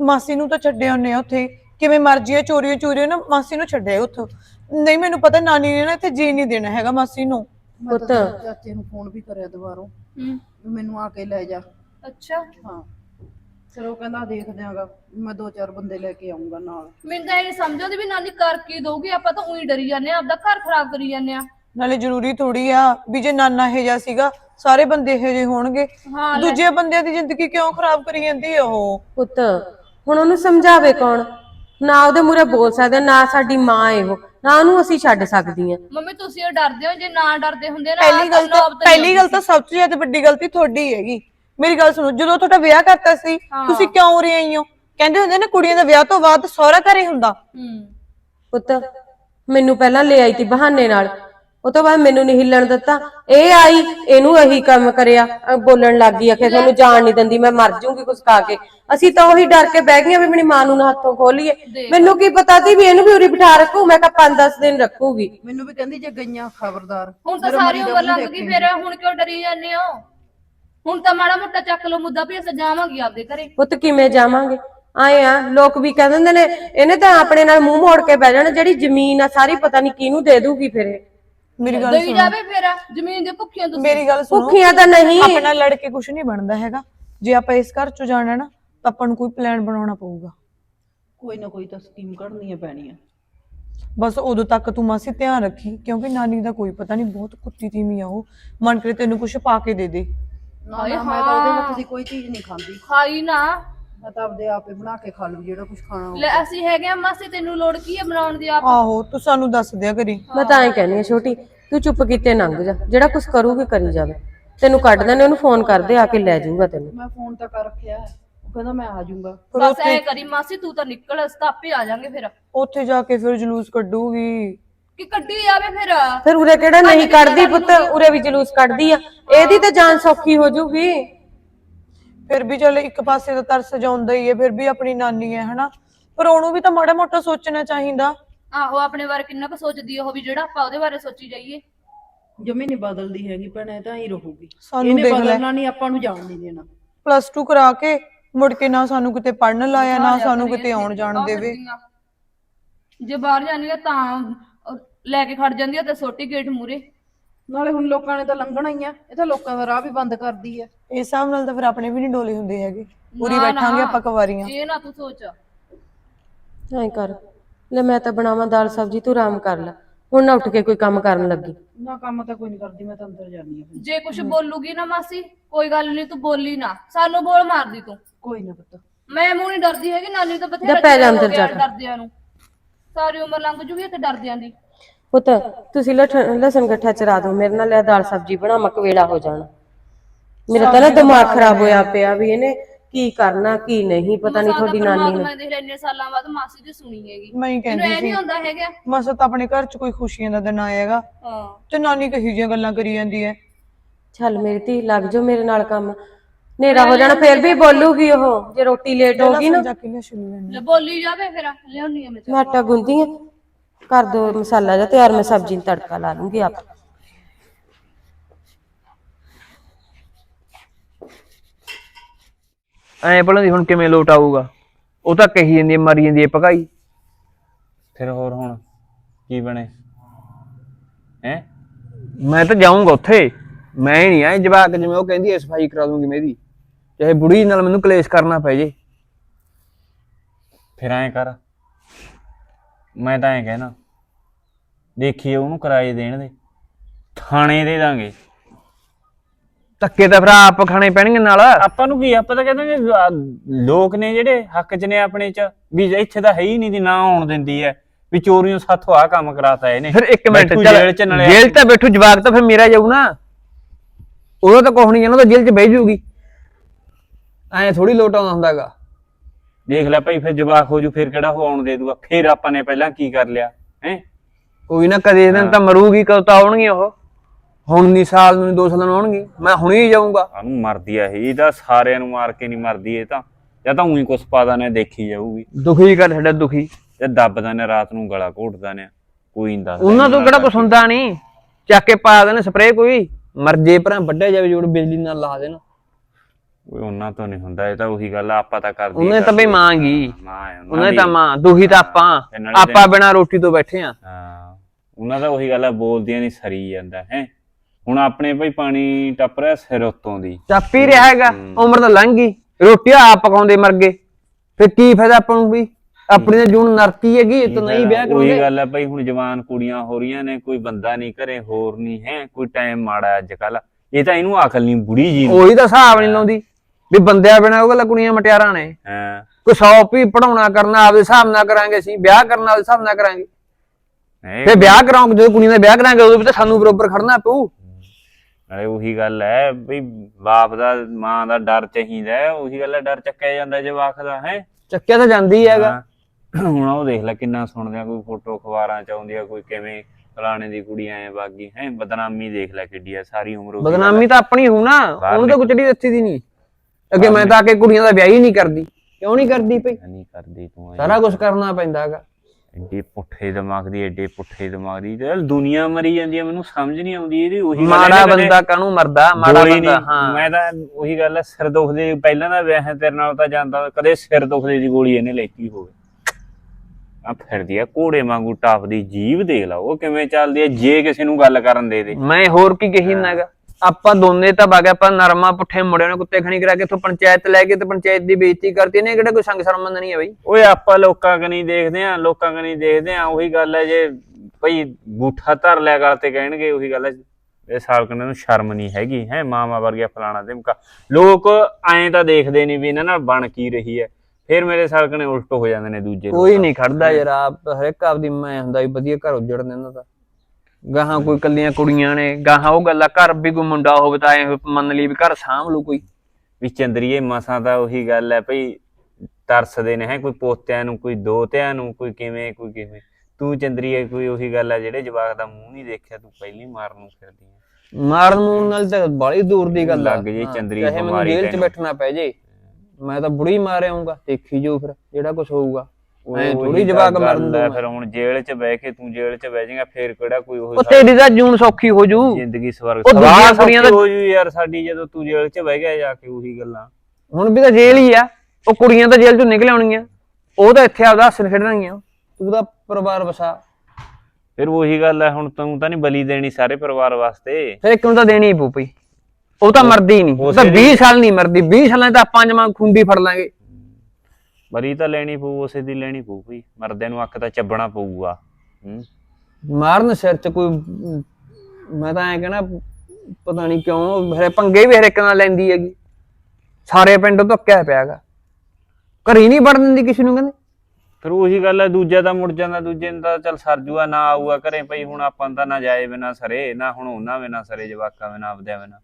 ਮਾਸੀ ਨੂੰ ਤਾਂ ਛੱਡਿਆ ਹੁੰਨੇ ਆ ਉੱਥੇ। ਕਿਵੇਂ ਮਰਜ਼ੀ ਆ ਚੋਰੀਓ ਚੋਰੀਓ ਨਾ ਮਾਸੀ ਨੂੰ ਛੱਡਿਆ ਉੱਥੋਂ। ਨਹੀਂ ਮੈਨੂੰ ਪਤਾ ਨਾਨੀ ਨੇ ਨਾ ਇੱਥੇ ਜੀ ਨਹੀਂ ਦੇਣਾ ਹੈਗਾ ਮਾਸੀ ਨੂੰ। ਮੈਂ ਤਾਂ ਚਾਚੇ ਨੂੰ ਫੋਨ ਵੀ ਕਰਿਆ ਦੁਬਾਰੋਂ ਹੂੰ। ਵੀ ਮੈਨੂੰ ਆ ਕੇ ਲੈ ਜਾ। ਅੱਛਾ। ਹਾਂ। ਫਿਰ ਉਹ ਕਹਿੰਦਾ ਦੇਖਦੇ ਆਂਗਾ ਮੈਂ ਦੋ ਚਾਰ ਬੰਦੇ ਲੈ ਕੇ ਆਉਂਗਾ ਨਾਲ। ਮੈਨੂੰ ਤਾਂ ਇਹ ਸਮਝ ਆਉਂਦੀ ਵੀ ਨਾਨੀ ਕਰ ਕੀ ਦਊਗੀ ਆਪਾਂ ਤਾਂ ਉਹੀ ਡਰੀ ਜਾਂਦੇ ਆ ਆਪਦਾ ਘਰ ਖਰਾਬ ਕਰੀ ਜਾਂਦੇ ਆ। ਨਾਲੇ ਜ਼ਰੂਰੀ ਥੋੜੀ ਆ ਵੀ ਜੇ ਨਾਨਾ ਇਹ ਜਿਹਾ ਸੀਗਾ ਸਾਰੇ ਬੰਦੇ ਇਹੋ ਜਿਹੇ ਹੋਣਗੇ। ਹਾਂ ਲੈ। ਦੂਜੇ ਬੰਦਿਆਂ ਦੀ ਜ਼ਿੰਦਗੀ ਕਿਉਂ ਖਰਾਬ ਕਰੀ ਜਾਂਦੀ ਆ ਉਹ? ਪੁੱਤ ਹੁਣ ਉਹਨੂੰ ਸਮਝਾਵੇ ਕੌਣ? ਨਾ ਉਹਦੇ ਮੂਰੇ ਬੋਲ ਸਕਦੇ ਨਾ ਸਾਡੀ ਮਾਂ ਏ ਉਹ ਨਾ ਉਹਨੂੰ ਅਸੀਂ ਛੱਡ ਸਕਦੀਆਂ। ਮੰਮੀ ਤੁਸੀਂ ਇਹ ਡਰਦੇ ਹੋ ਜੇ ਨਾ ਡਰਦੇ ਹੁੰਦੇ ਨਾ ਪਹਿਲੀ ਗੱਲ ਤਾਂ ਪਹਿਲੀ ਗੱਲ ਤਾਂ ਸਭ ਤੋਂ ਜ਼ਿਆਦਾ ਵੱਡੀ ਗਲਤੀ ਤੁਹਾਡੀ ਹੈਗੀ। ਮੇਰੀ ਗੱਲ ਸੁਣੋ ਜਦੋਂ ਤੁਹਾਡਾ ਵਿਆਹ ਕਰਤਾ ਸੀ ਤੁਸੀਂ ਕਿਉਂ ਉਰੇ ਆਈ ਹੋ? ਕਹਿੰਦੇ ਹੁੰਦੇ ਨੇ ਕੁੜੀਆਂ ਦਾ ਵਿਆਹ ਤੋਂ ਬਾਅਦ ਸਹੁਰਾ ਘਰ ਹੁੰਦਾ। ਹੂੰ। ਪੁੱਤ ਮੈਨੂੰ ਪਹਿਲਾਂ ਲੈ ਆਈ ਤੀ ਬਹਾਨੇ ਨਾਲ। ਉਹ ਤੋਂ ਬਾਅਦ ਮੈਨੂੰ ਨਹੀਂ ਹਿੱਲਣ ਦਿੱਤਾ। ਇਹ ਆਈ ਇਹਨੂੰ ਇਹੀ ਕੰਮ ਕਰਿਆ। ਅਹ ਬੋਲਣ ਲੱਗ ਗਈ ਆ ਕਿ ਤੁਹਾਨੂੰ ਜਾਣ ਨਹੀਂ ਦਿੰਦੀ ਮੈਂ ਮਰ ਜਾਊਂਗੀ ਕੁਛ ਖਾ ਕੇ। ਅਸੀਂ ਤਾਂ ਉਹੀ ਡਰ ਕੇ ਬਹਿ ਗਈਆਂ ਵੀ ਮੇਰੀ ਮਾਂ ਨੂੰ ਨਾ ਹੱਥੋਂ ਖੋਲੀਏ। ਮੈਨੂੰ ਕੀ ਪਤਾ ਸੀ ਵੀ ਇਹਨੂੰ ਵੀ ਉਰੀ ਬਿਠਾ ਰੱਖੂ ਮੈਂ ਕਿਹਾ 5-10 ਦਿਨ ਰੱਖੂਗੀ। ਮੈਨੂੰ ਵੀ ਕਹਿੰਦੀ ਜੇ ਗਈਆਂ ਖਬਰਦਾਰ ਹੁਣ ਤਾਂ ਸਾਰੀ ਉਮਰ ਲੰਘ ਗਈ ਫਿਰ ਹੁਣ ਕਿਉਂ ਡਰੀ ਜਾਂਦੇ ਹੋ? ਹੁਣ ਤਾਂ ਮਾੜਾ ਮੋਟਾ ਚੱਕ ਲਓ ਮੁੱਦਾ ਵੀ ਅਸੀਂ ਜਾਵਾਂਗੇ ਆਪਦੇ ਘਰੇ। ਪੁੱਤ ਕਿਵੇਂ ਜਾਵਾਂਗੇ? ਆਏ ਆ ਲੋਕ ਵੀ ਕਹਿ ਦਿੰਦੇ ਨੇ ਇਹਨੇ ਤਾਂ ਆਪਣੇ ਨਾਲ ਮੂੰਹ ਮੋੜ ਕੇ ਬਹਿ ਜਾਣਾ ਜਿਹੜੀ ਜ਼ਮੀਨ ਆ ਸਾਰੀ ਪਤਾ ਨਹੀਂ ਕਿਹਨੂੰ ਦੇ ਦੂਗੀ ਫਿਰ ਇਹ। ਮੇਰੀ ਗੱਲ ਦੇਈ ਸੁਣੋ। ਜਾਵੇ ਫਿਰ ਜ਼ਮੀਨ ਦੇ ਭੁੱਖੀਆਂ ਤੁਸੀਂ ਮੇਰੀ ਗੱਲ ਸੁਣੋ। ਭੁੱਖੀਆਂ ਤਾਂ ਨਹੀਂ। ਆਪਣਾ ਲੜ ਕੇ ਕੁਝ ਨਹੀਂ ਬਣਦਾ ਹੈਗਾ। ਜੇ ਆਪਾਂ ਇਸ ਘਰ ਚੋਂ ਜਾਣਾ ਨਾ ਤਾਂ ਆਪਾਂ ਨੂੰ ਕੋਈ ਪਲਾਨ ਬਣਾਉਣਾ ਪਊਗਾ। ਕੋਈ ਨਾ ਕੋਈ ਤਾਂ ਸਕੀਮ ਕੱਢਣੀਆਂ ਪੈਣੀਆਂ। ਬਸ ਉਦੋਂ ਤੱਕ ਤੂੰ ਮਾਸੀ ਧਿਆਨ ਰੱਖੀ ਕਿਉਂਕਿ ਨਾਨੀ ਦਾ ਕੋਈ ਪਤਾ ਨਹੀਂ ਬਹੁਤ ਕੁੱਤੀ ਤੀਮੀ ਆ ਉਹ। ਮਨ ਕਰੇ ਤੈਨੂੰ ਕੁਝ ਪਾ ਕੇ ਦੇ ਦੇ। ਨਾ ਨਾ ਮੈਂ ਤਾਂ ਉਹਦੇ ਹੱਥ ਦੀ ਕੋਈ ਚੀਜ਼ ਨਹੀਂ ਖਾਂਦੀ। ਖਾਈ ਨਾ। ਮੈਂ ਤਾਂ ਆਪਦੇ ਆਪੇ ਬਣਾ ਕੇ ਖਾ ਲੂ ਜਿਹੜਾ ਕੁਝ ਖਾਣਾ ਹੋਵੇ। ਲੈ ਅਸੀਂ ਹੈਗੇ ਆ ਮਾਸੀ ਤੈਨੂੰ ਲੋੜ ਕੀ ਹੈ ਬਣਾਉਣ ਦੀ ਆਪ? ਆਹੋ ਤੂੰ ਸਾਨੂੰ ਦੱਸ ਦਿਆ ਕਰੀ। ਮੈਂ ਤਾਂ ਐਂ ਕਹਿੰਦੀ ਆ ਛੋਟੀ ਤੂੰ ਚੁੱਪ ਕੀਤੇ ਲੰਘ ਜਾ। ਜਿਹੜਾ ਕੁਝ ਕਰੂਗੀ ਕਰੀ ਜਾਵੇ। ਤੈਨੂੰ ਕੱਢ ਦੇਣੇ ਉਹਨੂੰ ਫੋਨ ਕਰਦੇ ਆ ਕੇ ਲੈ ਜਾਊਗਾ ਤੈਨੂੰ। ਮੈਂ ਫੋਨ ਤਾਂ ਕਰ ਰੱਖਿਆ ਹੈ। ਉਹ ਕਹਿੰਦਾ ਮੈਂ ਆ ਜਾਊਂਗਾ। ਬਸ ਐ ਕਰੀ ਮਾਸੀ ਤੂੰ ਤਾਂ ਨਿਕਲ ਅਸੀਂ ਤਾਂ ਆਪੇ ਆ ਜਾਾਂਗੇ ਫਿਰ। ਉੱਥੇ ਜਾ ਕੇ ਫਿਰ ਜਲੂਸ ਕੱਢੂਗੀ। ਕਿ ਕੱਢੀ ਜਾਵੇ ਫਿਰ? ਫਿਰ ਉਰੇ ਕਿਹੜਾ ਨਹੀਂ ਕੱਢਦੀ ਪੁੱਤ? ਉਰੇ ਵੀ ਜਲੂਸ ਕੱਢਦੀ ਆ। ਇਹਦੀ ਤਾਂ ਜਾਨ ਸੌਖੀ ਹੋ ਜਾਊਗੀ ਫਿਰ ਵੀ ਚੱਲ ਇੱਕ ਪਾਸੇ ਤਾਂ ਤਰਸ ਜਾਉਂਦਾ ਹੀ ਹੈ ਫਿਰ ਵੀ ਆਪਣੀ ਨਾਨੀ ਹੈ ਹਨਾ? ਪਰ ਉਹਨੂੰ ਵੀ ਤਾਂ ਮਾੜਾ ਮੋਟਾ ਸੋਚਣਾ ਚਾਹੀਦਾ। ਆਹੋ ਆਪਣੇ ਬਾਰੇ ਕਿੰਨਾ ਕੁ ਸੋਚਦੀ ਉਹ ਵੀ ਜਿਹੜਾ ਆਪਾਂ ਉਹਦੇ ਬਾਰੇ ਸੋਚੀ ਜਾਈਏ। ਜਮੀ ਨਹੀਂ ਬਦਲਦੀ ਹੈਗੀ ਭੈਣੇ ਤਾਂ ਹੀ ਰਹੂਗੀ। ਸਾਨੂੰ ਇਹਨੇ ਦੇਖ ਲੈ। ਬਦਲਣਾ ਨਹੀਂ ਆਪਾਂ ਨੂੰ ਜਾਣ ਨਹੀਂ ਦੇਣਾ। ਪਲੱਸ 2 ਕਰਾ ਕੇ ਮੁੜ ਕੇ ਨਾ ਸਾਨੂੰ ਕਿਤੇ ਪੜਨ ਲਾਇਆ ਨਾ ਸਾਨੂੰ ਕਿਤੇ ਆਉਣ ਜਾਣ ਦੇਵੇ। ਜੇ ਬਾਹਰ ਜਾਣੀ ਆ ਤਾਂ ਲੈ ਕੇ ਖੜ ਜਾਂਦੀ ਆ ਤੇ ਸੋਟੀ ਗੇਟ ਮੂਰੇ ਨਾਲੇ ਹੁਣ ਲੋਕਾਂ ਨੇ ਤਾਂ ਲੰਘਣਾ ਹੀ ਆ ਇਹ ਤਾਂ ਲੋਕਾਂ ਦਾ ਰਾਹ ਵੀ ਬੰਦ ਕਰਦੀ ਆ। ਇਸ ਹਿਸਾਬ ਨਾਲ ਤਾਂ ਫਿਰ ਆਪਣੇ ਵੀ ਨਹੀਂ ਡੋਲੇ ਹੁੰਦੇ ਹੈਗੇ। ਪੂਰੀ ਬੈਠਾਂਗੇ ਆਪਾਂ ਕਵਾਰੀਆਂ। ਇਹ ਨਾ ਤੂੰ ਸੋਚ। ਐਂ ਕਰ ਲੈ ਮੈਂ ਤਾਂ ਬਣਾਵਾਂ ਦਾਲ ਸਬਜ਼ੀ ਤੂੰ ਆਰਾਮ ਕਰ ਲੈ। ਹੁਣ ਨਾ ਉੱਠ ਕੇ ਕੋਈ ਕੰਮ ਕਰਨ ਲੱਗੀ। ਨਾ ਕੰਮ ਤਾਂ ਕੋਈ ਨਹੀਂ ਕਰਦੀ ਮੈਂ ਤਾਂ ਅੰਦਰ ਆ ਫਿਰ। ਜੇ ਕੁਝ ਬੋਲੂਗੀ ਨਾ ਮਾਸੀ ਕੋਈ ਗੱਲ ਨਹੀਂ ਤੂੰ ਬੋਲੀ ਨਾ। ਸਾਨੂੰ ਬੋਲ ਮਾਰਦੀ ਤੂੰ। ਕੋਈ ਨਾ ਪੁੱਤ। ਮੈਂ ਮੂੰਹ ਨਹੀਂ ਡਰਦੀ ਹੈਗੀ ਨਾਨੀ ਤਾਂ ਬਥੇਰਾ ਜਾ ਪੈ ਜਾ ਚਿਰ ਹੋ ਅੰਦਰ ਗਿਆ ਜਾ ਕੇ। ਡਰਦਿਆਂ ਨੂੰ। ਸਾਰੀ ਉਮਰ ਲੰਘ ਜੂਗੀ ਤੇ ਡਰਦਿਆਂ ਦੀ। ਪੁੱਤ ਤੁਸੀਂ ਲਠ- ਲਸਣ ਗੱਠਾ ਚਰਾ ਦਿਓ ਮੇਰੇ ਨਾਲ ਇਹ ਦਾਲ ਸਬਜ਼ੀ ਬਣਾ ਮਕਵੇੜਾ ਹੋ ਜਾਣਾ। ਮੇਰਾ ਤਾਂ ਨਾ ਦਿਮਾਗ ਖਰਾਬ ਹੋਇਆ ਪਿਆ ਵੀ ਇਹਨੇ ਕੀ ਕਰਨਾ ਕੀ ਨਹੀਂ ਪਤਾ ਨਹੀਂ ਤੁਹਾਡੀ ਨਾਨੀ ਨੇ। ਮੈਂ ਦੇਖ ਲੈ ਇੰਨੇ ਸਾਲਾਂ ਬਾਅਦ ਮਾਸੀ ਦੀ ਸੁਣੀ ਹੈਗੀ। ਮੈਂ ਹੀ ਮੈਨੂੰ ਕਹਿੰਦੀ ਇਹ ਨਹੀਂ ਹੁੰਦਾ ਹੈਗਾ। ਮਸਾ ਤਾਂ ਆਪਣੇ ਘਰ 'ਚ ਕੋਈ ਖੁਸ਼ੀਆਂ ਦਾ ਦਿਨ ਆਏਗਾ ਹਾਂ। ਤੇ ਨਾਨੀ ਕਹੀ ਜਿਹੀਆਂ ਗੱਲਾਂ ਕਰੀ ਜਾਂਦੀ ਹੈ ਚੱਲ ਮੇਰੀ ਧੀ ਲੱਗ ਜਾਓ ਮੇਰੇ ਨਾਲ ਕੰਮ। ਹਨੇਰਾ ਹੋ ਜਾਣਾ ਫੇਰ ਵੀ ਬੋਲੂਗੀ ਉਹ। ਜੇ ਰੋਟੀ ਲੇਟ ਹੋ ਗਈ ਨਾ। ਜਾ ਕੇ ਲਿਆ ਸ਼ੁਰੂ ਲੈਣੀ ਲੈ ਬੋਲੀ ਜਾਵੇ ਫਿਰ ਲਿਆਉਣੀ ਆ ਮੈਂ ਮੈਂ ਆਟਾ ਗੁੰਦੀ ਆ। ਕਰ ਦੋ ਮਸਾਲਾ ਜਿਹਾ ਤਿਆਰ ਮੈਂ ਸਬਜ਼ੀ ਨੂੰ ਤੜਕਾ ਲਾ ਲੂੰਗੀ ਆਪ। ਐਂ ਭਲਾਂ ਦੀ ਹੁਣ ਕਿਵੇਂ ਲੋਟ ਆਊਗਾ? ਉਹ ਤਾਂ ਕਹੀ ਜਾਂਦੀ ਹੈ, ਮਰੀ ਜਾਂਦੀ ਹੈ ਭਗਾਈ ਫਿਰ ਹੋਰ ਹੁਣ ਕੀ ਬਣੇ? ਹੈ? ਮੈਂ ਤਾਂ ਜਾਊਂਗਾ ਉੱਥੇ। ਮੈਂ ਨਹੀਂ ਆਏ ਜਵਾਕ ਜਿਵੇਂ ਉਹ ਕਹਿੰਦੀ ਐ ਸਫ਼ਾਈ ਕਰਾ ਦੂੰਗੀ ਮੇਰੀ। ਚਾਹੇ ਬੁੜੀ ਨਾਲ ਮੈਨੂੰ ਕਲੇਸ਼ ਕਰਨਾ ਪੈ ਜੇ। ਫਿਰ ਐਂ ਕਰ ਮੈਂ ਤਾਂ ਐਂ ਕਹਿਣਾ ਦੇਖੀਏ ਉਹਨੂੰ ਕਿਰਾਏ ਦੇਣ ਦੇ ਥਾਣੇ ਦੇ ਦਾਂਗੇ। ਧੱਕੇ ਤਾਂ ਫਿਰ ਆਪ ਖਾਣੇ ਪੈਣਗੇ ਨਾਲ। ਆਪਾਂ ਨੂੰ ਕੀ ਆਪਾਂ ਤਾਂ ਕਹਿੰਦੇ ਲੋਕ ਨੇ ਜਿਹੜੇ ਹੱਕ 'ਚ ਨੇ ਆਪਣੇ 'ਚ ਵੀ ਇੱਥੇ ਤਾਂ ਹੈ ਹੀ ਨਹੀਂ ਦੀ ਨਾ ਆਉਣ ਦਿੰਦੀ ਹੈ ਵੀ ਚੋਰੀਆਂ ਸਾਥੋਂ ਆ ਕੰਮ ਕਰਾਤਾ ਇਹਨੇ। ਫਿਰ ਇੱਕ ਮਿੰਟ ਜੇਲ੍ਹ 'ਚ ਨਾਲੇ ਜੇਲ੍ਹ ਤਾਂ ਬੈਠੂ ਜਵਾਕ ਤਾਂ ਫਿਰ ਮੇਰਾ ਜਾਊ ਨਾ। ਉਹਦਾ ਤਾਂ ਕੁਛ ਨਹੀਂ ਜਾਣਾ ਉਹ ਤਾਂ ਜੇਲ੍ਹ 'ਚ ਬਹਿ ਜਾਊਗੀ। ਐ ਥੋੜੀ ਲੋਟ ਆਉਂਦਾ ਹੁੰਦਾਗਾ। ਦੇਖ ਲੈ ਭਾਈ ਫਿਰ ਜਵਾਕ ਹੋ ਜੂ ਫਿਰ ਕਿਹੜਾ ਉਹ ਆਉਣ ਦੇ ਦੂਗਾ? ਫਿਰ ਆਪਾਂ ਨੇ ਪਹਿਲਾਂ ਕੀ ਕਰ ਲਿਆ ਹੈ? ਕੋਈ ਨਾ ਕਦੇ ਇਸ ਦਿਨ ਤਾਂ ਮਰੂਗੀ ਕਦੋਂ ਤਾਂ ਆਉਣਗੇ ਉਹ। ਹੁਣ ਨਹੀਂ ਸਾਲ ਨੂੰ ਨੀ, ਦੋ ਸਾਲਾਂ ਨੂੰ ਆਉਣਗੇ। ਮੈਂ ਹੁਣੇ ਹੀ ਜਾਊਂਗਾ। ਆਨੂੰ ਮਰਦੀ ਆ ਇਹ ਤਾਂ ਸਾਰਿਆਂ ਨੂੰ ਮਾਰ ਕੇ ਨਹੀਂ ਮਰਦੀ ਇਹ ਤਾਂ। ਜਾਂ ਤਾਂ ਉਹੀ ਕੁਛ ਪਾਦਾ ਨੇ ਦੇਖੀ ਜਾਊਗੀ। ਦੁਖੀ ਕਰ ਸਾਡਾ ਦੁਖੀ। ਤੇ ਦੱਬਦਾ ਨੇ ਰਾਤ ਨੂੰ ਗਲਾ ਘੋਟਦਾ ਨੇ ਕੋਈ ਨਹੀਂ ਦੱਸਦਾ ਉਹਨਾਂ ਤੋਂ ਇਹਨਾਂ ਕਿਹੜਾ ਕੁਛ ਹੁੰਦਾ ਨਹੀਂ। ਚੱਕ ਕੇ ਪਾ ਦੇਣ ਸਪਰੇਅ ਕੋਈ। ਮਰ ਜੇ ਪਰ ਵੱਡੇ ਜਾਵੇ ਜੋੜ ਬਿਜਲੀ ਨਾਲ ਲਾ ਦੇਣ। ਕੋਈ ਉਹਨਾਂ ਤੋਂ ਨਹੀਂ ਹੁੰਦਾ ਇਹ ਤਾਂ ਉਹੀ ਗੱਲ ਆ, ਆਪਾਂ ਤਾਂ ਕਰਦੇ ਉਹਨੇ ਤਾਂ ਬਈ ਮਾਂ ਗੀ। ਮਾਂ ਹੈ ਉਹਨਾਂ। ਤਾਂ ਮਾਂ ਦੁਖੀ ਤਾਂ ਆਪਾਂ। ਆਪਾਂ ਬਿਨਾ ਰੋਟੀ ਤੋਂ ਬੈਠੇ ਆ। ਹਾਂ ਉਹਨਾਂ ਦਾ ਉਹੀ ਗੱਲ ਆ ਬੋਲਦੀਆਂ ਨਹੀਂ ਸਰੀ ਜਾਂਦਾ ਹੈ। ਹੁਣ ਆਪਣੇ ਭਾਈ ਪਾਣੀ ਟੱਪ ਰਿਹਾ ਸਿਰ ਉੱਤੋਂ ਦੀ। ਚੱਪ ਹੀ ਰਿਹਾ ਹੈਗਾ ਉਮਰ ਤਾਂ ਲੰਘ ਗਈ। ਰੋਟੀ ਆਪ ਪਕਾਉਂਦੇ ਮਰ ਗਏ। ਫਿਰ ਕੀ ਫਾਇਦਾ ਆਪਾਂ ਨੂੰ ਵੀ ਆਪਣੀ ਤਾਂ ਜੂਨ ਨਰਕੀ ਹੈਗੀ ਤਾਂ ਨਹੀਂ ਵਿਆਹ ਉਹੀ ਕਰਾਉਂਦੇ ਗੱਲ ਆ ਭਾਈ ਹੁਣ ਜਵਾਨ ਕੁੜੀਆਂ ਹੋ ਰਹੀਆਂ ਨੇ ਕੋਈ ਬੰਦਾ ਨਹੀਂ ਘਰੇ ਹੋਰ ਨਹੀਂ ਹੈ। ਕੋਈ ਟਾਈਮ ਮਾੜਾ ਅੱਜ ਕੱਲ ਇਹ ਤਾਂ ਇਹਨੂੰ ਅਕਲ ਨਹੀਂ ਬੁੜੀ ਜੀ ਨੂੰ। ਉਹੀ ਤਾਂ ਹਿਸਾਬ ਨਹੀਂ ਲਾਉਂਦੀ। ਵੀ ਬੰਦਿਆਂ ਬਿਨਾ ਉਹ ਗੱਲ ਕੁੜੀਆਂ ਮਟਿਆਰਾਂ ਨੇ। ਹਾਂ। ਕੋਈ ਸੌ ਵੀ ਪੜਾਉਣਾ ਕਰਨਾ ਆਪਦੇ ਹਿਸਾਬ ਨਾਲ ਕਰਾਂਗੇ ਅਸੀਂ ਵਿਆਹ ਕਰਨਾ ਆਪਦੇ ਹਿਸਾਬ ਨਾਲ ਕਰਾਂਗੇ। ਨਹੀਂ, ਫਿਰ ਵਿਆਹ ਕਰਾਉਂਗੇ ਜਦੋਂ ਕੁੜੀਆਂ ਦਾ ਵਿਆਹ ਕਰਾਂਗੇ ਉਦੋਂ ਵੀ ਤਾਂ ਸਾਨੂੰ ਬਰੋਬਰ ਖੜਨਾ ਪਊ। ਨਾਲੇ ਉਹੀ ਗੱਲ ਹੈ ਵੀ ਬਾਪ ਦਾ ਮਾਂ ਦਾ ਡਰ ਚਾਹੀਦਾ ਹੈ ਉਹੀ ਗੱਲ ਹੈ ਡਰ ਚੱਕਿਆ ਜਾਂਦਾ ਜਵਾਕ ਦਾ ਹੈ। ਚੱਕਿਆ ਤਾਂ ਜਾਂਦੀ ਹੈਗਾ। ਹੁਣ ਉਹ ਦੇਖ ਲੈ ਕਿੰਨਾ ਸੁਣਦੇ ਆ ਕੋਈ ਫੋਟੋ ਅਖਬਾਰਾਂ ਚ ਆਉਂਦੀ ਆ ਕੋਈ ਕਿਵੇਂ ਫਲਾਣੇ ਦੀ ਕੁੜੀ ਐ ਬਾਗੀ ਹੈ। ਬਦਨਾਮੀ ਦੇਖ ਲੈ ਕਿੱਡੀ ਆ ਸਾਰੀ ਉਮਰ ਉਹੀ ਗੱਲ ਬਦਨਾਮੀ ਤਾਂ ਆਪਣੀ ਹੋਊ ਨਾ ਉਹਨੂੰ ਤਾਂ ਕੋਈ ਚੜੀ ਦਿੱਤੀ ਦੀ ਨਹੀਂ ਅੱਗੇ ਮੈਂ ਤਾਂ ਆ ਕੇ ਕੁੜੀਆਂ ਦਾ ਵਿਆਹ ਹੀ ਨਹੀਂ ਕਰਦੀ। ਕਿਉਂ ਨਹੀਂ ਕਰਦੀ ਭਈ? ਹੈ। ਨਹੀਂ ਕਰਦੀ ਤੂੰ। ਸਾਰਾ ਕੁਝ ਕਰਨਾ ਪੈਂਦਾ ਹੈਗਾ। ਐਡੇ ਪੁੱਠੇ ਦਿਮਾਗ ਦੀ ਐਡੇ ਪੁੱਠੇ ਦਿਮਾਗ ਦੀ। ਤੇ ਦੁਨੀਆ ਮਰੀ ਜਾਂਦੀ ਆ ਮੈਨੂੰ ਸਮਝ ਨਹੀਂ ਆਉਂਦੀ ਇਹਦੀ ਉਹੀ ਗੱਲ ਹੈ ਮਾੜਾ ਬੰਦਾ ਕਾਹਨੂੰ ਮਰਦਾ? ਮਾੜਾ ਬੰਦਾ ਹਾਂ। ਮੈਂ ਤਾਂ ਉਹੀ ਗੱਲ ਹੈ ਸਿਰ ਦੁਖਦੇ ਪਹਿਲਾਂ ਦਾ ਵਿਆਹ ਹੈ ਤੇਰੇ ਨਾਲ ਤਾਂ ਜਾਂਦਾ ਕਦੇ ਸਿਰ ਦੁਖਦੇ ਦੀ ਗੋਲੀ ਇਹਨੇ ਲੈਤੀ ਹੋਵੇ। ਆ ਫਿਰਦੀ ਆ ਘੋੜੇ ਵਾਂਗੂ ਟਾਪਦੀ ਜੀਭ ਦੇਖ ਲਾ ਉਹ ਕਿਵੇਂ ਚੱਲਦੀ ਹੈ ਜੇ ਕਿਸੇ ਨੂੰ ਗੱਲ ਕਰਨ ਦੇ ਦੇ। ਮੈਂ ਹੋਰ ਕੀ ਕਹੀ ਨਾਗਾ ਆਪਾਂ ਦੋਨੇ ਤਾਂ ਬਾਗੇ ਆਪਾਂ ਨਰਮਾ ਪੁੱਠੇ ਮੁੰਡਿਆਂ ਨੂੰ ਕੁੱਤੇ ਖਣੀ ਕਰਾ ਕੇ ਇਥੋਂ ਪੰਚਾਇਤ ਲੈ ਕੇ ਤੇ ਪੰਚਾਇਤ ਦੀ ਬੇਇੱਜ਼ਤੀ ਕਰਤੀ। ਇਹਨੇ ਕਿਹੜਾ ਕੋਈ ਸੰਗ ਸ਼ਰਮੰਦ ਨਹੀਂ ਹੈ ਬਈ? ਓਏ ਆਪਾਂ ਲੋਕਾਂ ਕਨੀ ਦੇਖਦੇ ਆ ਲੋਕਾਂ ਕਨੀ ਦੇਖਦੇ ਆ ਉਹੀ ਗੱਲ ਹੈ ਜੇ ਭਈ ਗੂਠਾ ਧਰ ਲਿਆ ਗੱਲ ਤੇ ਕਹਿਣਗੇ ਉਹੀ ਗੱਲ ਹੈ। ਇਹ ਸਾਲ ਕਨੇ ਨੂੰ ਸ਼ਰਮ ਨਹੀਂ ਹੈਗੀ ਹੈ ਮਾਮਾ ਵਰਗਿਆ ਫਲਾਣਾ ਧਮਕਾ। ਲੋਕ ਐਂ ਤਾਂ ਦੇਖਦੇ ਨਹੀਂ ਵੀ ਇਹਨਾਂ ਨਾਲ ਬਣ ਕੀ ਰਹੀ ਹੈ। ਫਿਰ ਮੇਰੇ ਸਾਲ ਕਨੇ ਉਲਟ ਹੋ ਜਾਂਦੇ ਨੇ ਦੂਜੇ ਕੋਈ। ਨਹੀਂ ਖੜਦਾ ਯਾਰ ਆਪ ਹਰੇਕ ਆਪਦੀ ਮੈਂ ਹੁੰਦਾ ਵੀ ਵਧੀਆ ਘਰ ਉਜੜ ਦਿੰਦਾ ਤਾਂ। ਗਾਹਾਂ ਕੋਈ ਕੱਲੀਆਂ ਕੁੜੀਆਂ ਨੇ ਗਾਹਾਂ ਉਹ ਗੱਲਾਂ ਘਰ ਵੀ ਕੋਈ ਮੁੰਡਾ ਹੋਵੇ ਤਾਂ ਐ ਮੰਨ ਲਈ ਵੀ ਘਰ ਸਾਂਭ ਲੂ ਕੋਈ। ਵੀ ਚੰਦਰੀਏ ਮਸਾਂ ਤਾਂ ਉਹੀ ਗੱਲ ਹੈ ਭਈ ਤਰਸਦੇ ਨੇ ਹੈ ਕੋਈ ਪੋਤਿਆਂ ਨੂੰ ਕੋਈ ਦੋਤਿਆਂ ਨੂੰ ਕੋਈ ਕਿਵੇਂ ਕੋਈ ਕਿਵੇਂ। ਤੂੰ ਚੰਦਰੀਏ ਕੋਈ ਉਹੀ ਗੱਲ ਹੈ ਜਿਹੜੇ ਜਵਾਕ ਦਾ ਮੂੰਹ ਨਹੀਂ ਦੇਖਿਆ ਤੂੰ ਪਹਿਲੀ ਮਾਰਨ ਨੂੰ ਫਿਰਦੀ ਮਾਰਨ ਮੂਰਨ ਨਾਲ ਤਾਂ ਬੜੀ ਦੂਰ ਦੀ ਗੱਲ ਲੱਗ ਜੇ ਚੰਦਰੀ ਚਾਹੇ ਮੈਨੂੰ ਬਿਮਾਰੀ ਜੇਲ੍ਹ 'ਚ। ਬੈਠਣਾ ਪੈ ਜੇ ਮੈਂ ਤਾਂ ਬੁੜੀ ਮਾਰ ਆਉਂਗਾ ਦੇਖੀ ਜੋ ਫਿਰ ਜਿਹੜਾ ਕੁਝ ਹੋਊਗਾ। ਐ ਥੋੜੀ ਜਵਾਕ ਮਰਨ ਦੂੰ ਫਿਰ ਹੁਣ ਜੇਲ੍ਹ 'ਚ ਬਹਿ ਕੇ ਤੂੰ ਜੇਲ੍ਹ 'ਚ ਬਹਿ ਜਾਏਗਾ ਫਿਰ ਕਿਹੜਾ ਕੋਈ ਉਹ ਤੇਰੀ ਤਾਂ ਜੂਨ ਸੌਖੀ ਹੋ ਜੂ। ਜ਼ਿੰਦਗੀ ਸਵਰਗ ਸਵਾਲ ਕੁੜੀਆਂ ਦਾ- ਹੋ ਜੂ ਯਾਰ ਸਾਡੀ ਜਦੋਂ ਤੂੰ ਜੇਲ੍ਹ 'ਚ ਬਹਿ ਗਿਆ ਜਾ ਕੇ ਉਹੀ ਗੱਲਾਂ। ਹੁਣ ਵੀ ਤਾਂ ਜੇਲ੍ਹ ਹੀ ਆ। ਉਹ ਕੁੜੀਆਂ ਤਾਂ ਜੇਲ੍ਹ ਚੋਂ ਨਿਕਲ ਆਉਣਗੀਆਂ। ਉਹ ਤਾਂ ਇੱਥੇ ਆਪਦਾ ਹੱਸਣ ਖੇਡਣਗੀਆਂ ਤੂੰ ਤਾਂ ਪਰਿਵਾਰ ਵਸਾ। ਫਿਰ ਉਹੀ ਗੱਲ ਹੈ ਹੁਣ ਤੂੰ ਤਾਂ ਨਹੀਂ ਬਲੀ ਦੇਣੀ ਸਾਰੇ ਪਰਿਵਾਰ ਵਾਸਤੇ। ਫਿਰ ਇੱਕ ਨੂੰ ਤਾਂ ਦੇਣੀ ਹੀ ਪਊ ਪਈ ਉਹ ਤਾਂ ਮਰਦੀ ਨਹੀਂ। ਉਹ ਤਾਂ ਉਸੇ 20 ਸਾਲ ਨਹੀਂ ਮਰਦੀ। 20 ਸਾਲਾਂ ਤਾਂ ਆਪਾਂ ਜਮਾ ਖੁੰਡੀ ਫੜ ਲਾਂਗੇ। ਬਰੀ ਤਾਂ ਲੈਣੀ ਪਊ ਉਸੇ ਦੀ ਲੈਣੀ ਪਊ ਭਈ ਮਰਦੇ ਨੂੰ ਅੱਖ ਤਾਂ ਚੱਬਣਾ ਪਊਗਾ। ਹੂੰ। ਮਾਰਨ ਸਿਰ 'ਚ ਕੋਈ ਮੈਂ ਤਾਂ ਐ ਕਹਿਣਾ ਪਤਾ ਨਹੀਂ ਕਿਉਂ ਹਰੇ ਪੰਗੇ ਵੀ ਹਰੇਕ ਨਾਲ ਲੈਂਦੀ ਹੈਗੀ। ਸਾਰੇ ਪਿੰਡ ਧੱਕਿਆ ਪਿਆਗਾ। ਘਰੀ ਨਹੀਂ ਵੜ ਦਿੰਦੀ ਕਿਸੇ ਨੂੰ ਕਹਿੰਦੇ। ਫਿਰ ਉਹੀ ਗੱਲ ਹੈ ਦੂਜਾ ਤਾਂ ਮੁੜ ਜਾਂਦਾ ਦੂਜੇ ਨੂੰ ਤਾਂ ਚੱਲ ਸਰਜੂਆ ਨਾ ਆਊਗਾ ਘਰੇ ਭਈ ਹੁਣ ਆਪਾਂ ਤਾਂ ਨਾ ਜਾਏ ਬਿਨਾ ਸਰੇ ਨਾ ਹੁਣ ਉਹਨਾਂ ਬਿਨਾ ਸਰੇ ਜਵਾਕਾਂ ਬਿਨਾ ਆਪਦਿਆਂ ਬਿਨਾ।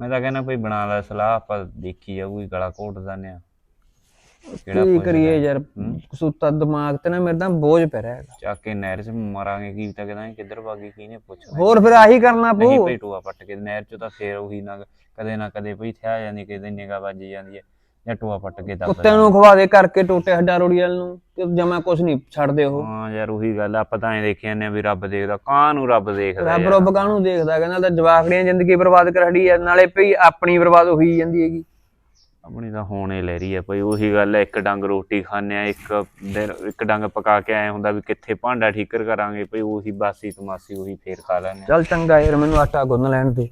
ਮੈਂ ਤਾਂ ਕਹਿੰਦਾ ਭਈ ਬਣਾ ਲੈ ਸਲਾਹ ਆਪਾਂ ਦੇਖੀ ਜਾਊਗੀ ਗਲਾ ਘੋਟ ਦਿੰਦੇ ਆ ਕਿਹੜਾ ਕੀ? ਕਰੀਏ ਯਾਰ? ਸੁੱਤਾ ਦਿਮਾਗ ਤੇ ਨਾ ਮੇਰੇ ਤਾਂ ਬੋਝ ਪੈ ਰਿਹਾ ਹੈਗਾ। ਚੱਕ ਕੇ ਨਹਿਰ 'ਚ ਮਾਰਾਂਗੇ ਕੀ ਤਾਂ ਕਹਿੰਦਾ ਕਿੱਧਰ ਭਾਗੀ ਕਿਹਨੇ ਪੁੱਛਣਾ ਹੋਰ ਫਿਰ ਆਹੀ ਕਰਨਾ ਨਹੀਂ ਪਊ। ਭਈ ਟੋਆ ਪੱਟ ਕੇ ਨਹਿਰ 'ਚ ਤਾਂ ਫੇਰ ਉਹੀ ਨਾ ਕਦੇ ਨਾ ਕਦੇ ਭਈ ਥਿਆ ਜਾਂਦੀ ਕਿਤੇ ਨਿਗਾ ਵੱਜ ਜਾਂਦੀ ਹੈ ਜਾਂ ਟੋਆ ਪੱਟ ਕੇ ਦੱਬ ਕੁੱਤੇ ਨੂੰ ਖਵਾ ਦੇ ਕਰਕੇ ਟੋਟੇ ਹੱਡਾ ਰੋੜੀ ਵਾਲ ਨੂੰ ਤੇ ਜਮਾ ਕੁਛ ਨਹੀਂ ਛੱਡਦੇ ਉਹ। ਹਾਂ ਯਾਰ ਉਹੀ ਗੱਲ ਆਪਾਂ ਤਾਂ ਐ ਦੇਖੀ ਜਾਂਦੇ ਵੀ ਰੱਬ ਦੇਖਦਾ ਕਾਂ ਨੂੰ ਰੱਬ ਦੇਖਦਾ ਰੱਬ। ਰੱਬ ਕਾਹਨੂੰ ਦੇਖਦਾ ਕਹਿੰਦਾ ਤਾਂ ਜਵਾਕੜੀਆਂ ਜ਼ਿੰਦਗੀ ਬਰਬਾਦ ਕਰ ਹੜੀ ਆ ਨਾਲੇ ਭਈ ਆਪਣੀ ਬਰਬਾਦ ਹੋਈ ਜਾਂਦੀ ਹੈਗੀ। ਆਪਣੀ ਤਾਂ ਹੋਣੇ ਲੈ ਰਹੀ ਹੈ ਭਈ ਉਹੀ ਗੱਲ ਹੈ ਇੱਕ ਡੰਗ ਰੋਟੀ ਖਾਣੇ ਆ ਇੱਕ ਦਿਨ ਇੱਕ ਡੰਗ ਪਕਾ ਕੇ ਆਏ ਹੁੰਦਾ ਵੀ ਕਿੱਥੇ ਭਾਂਡਾ ਠੀਕਰ ਕਰਾਂਗੇ ਭਈ ਉਹੀ ਬਾਸੀ ਤਮਾਸੀ ਉਹੀ ਫੇਰ ਖਾ ਲੈਣੇ ਚੱਲ ਚੰਗਾ ਯਾਰ ਮੈਨੂੰ ਆਟਾ ਗੁੰਨ ਲੈਣ ਦੇ।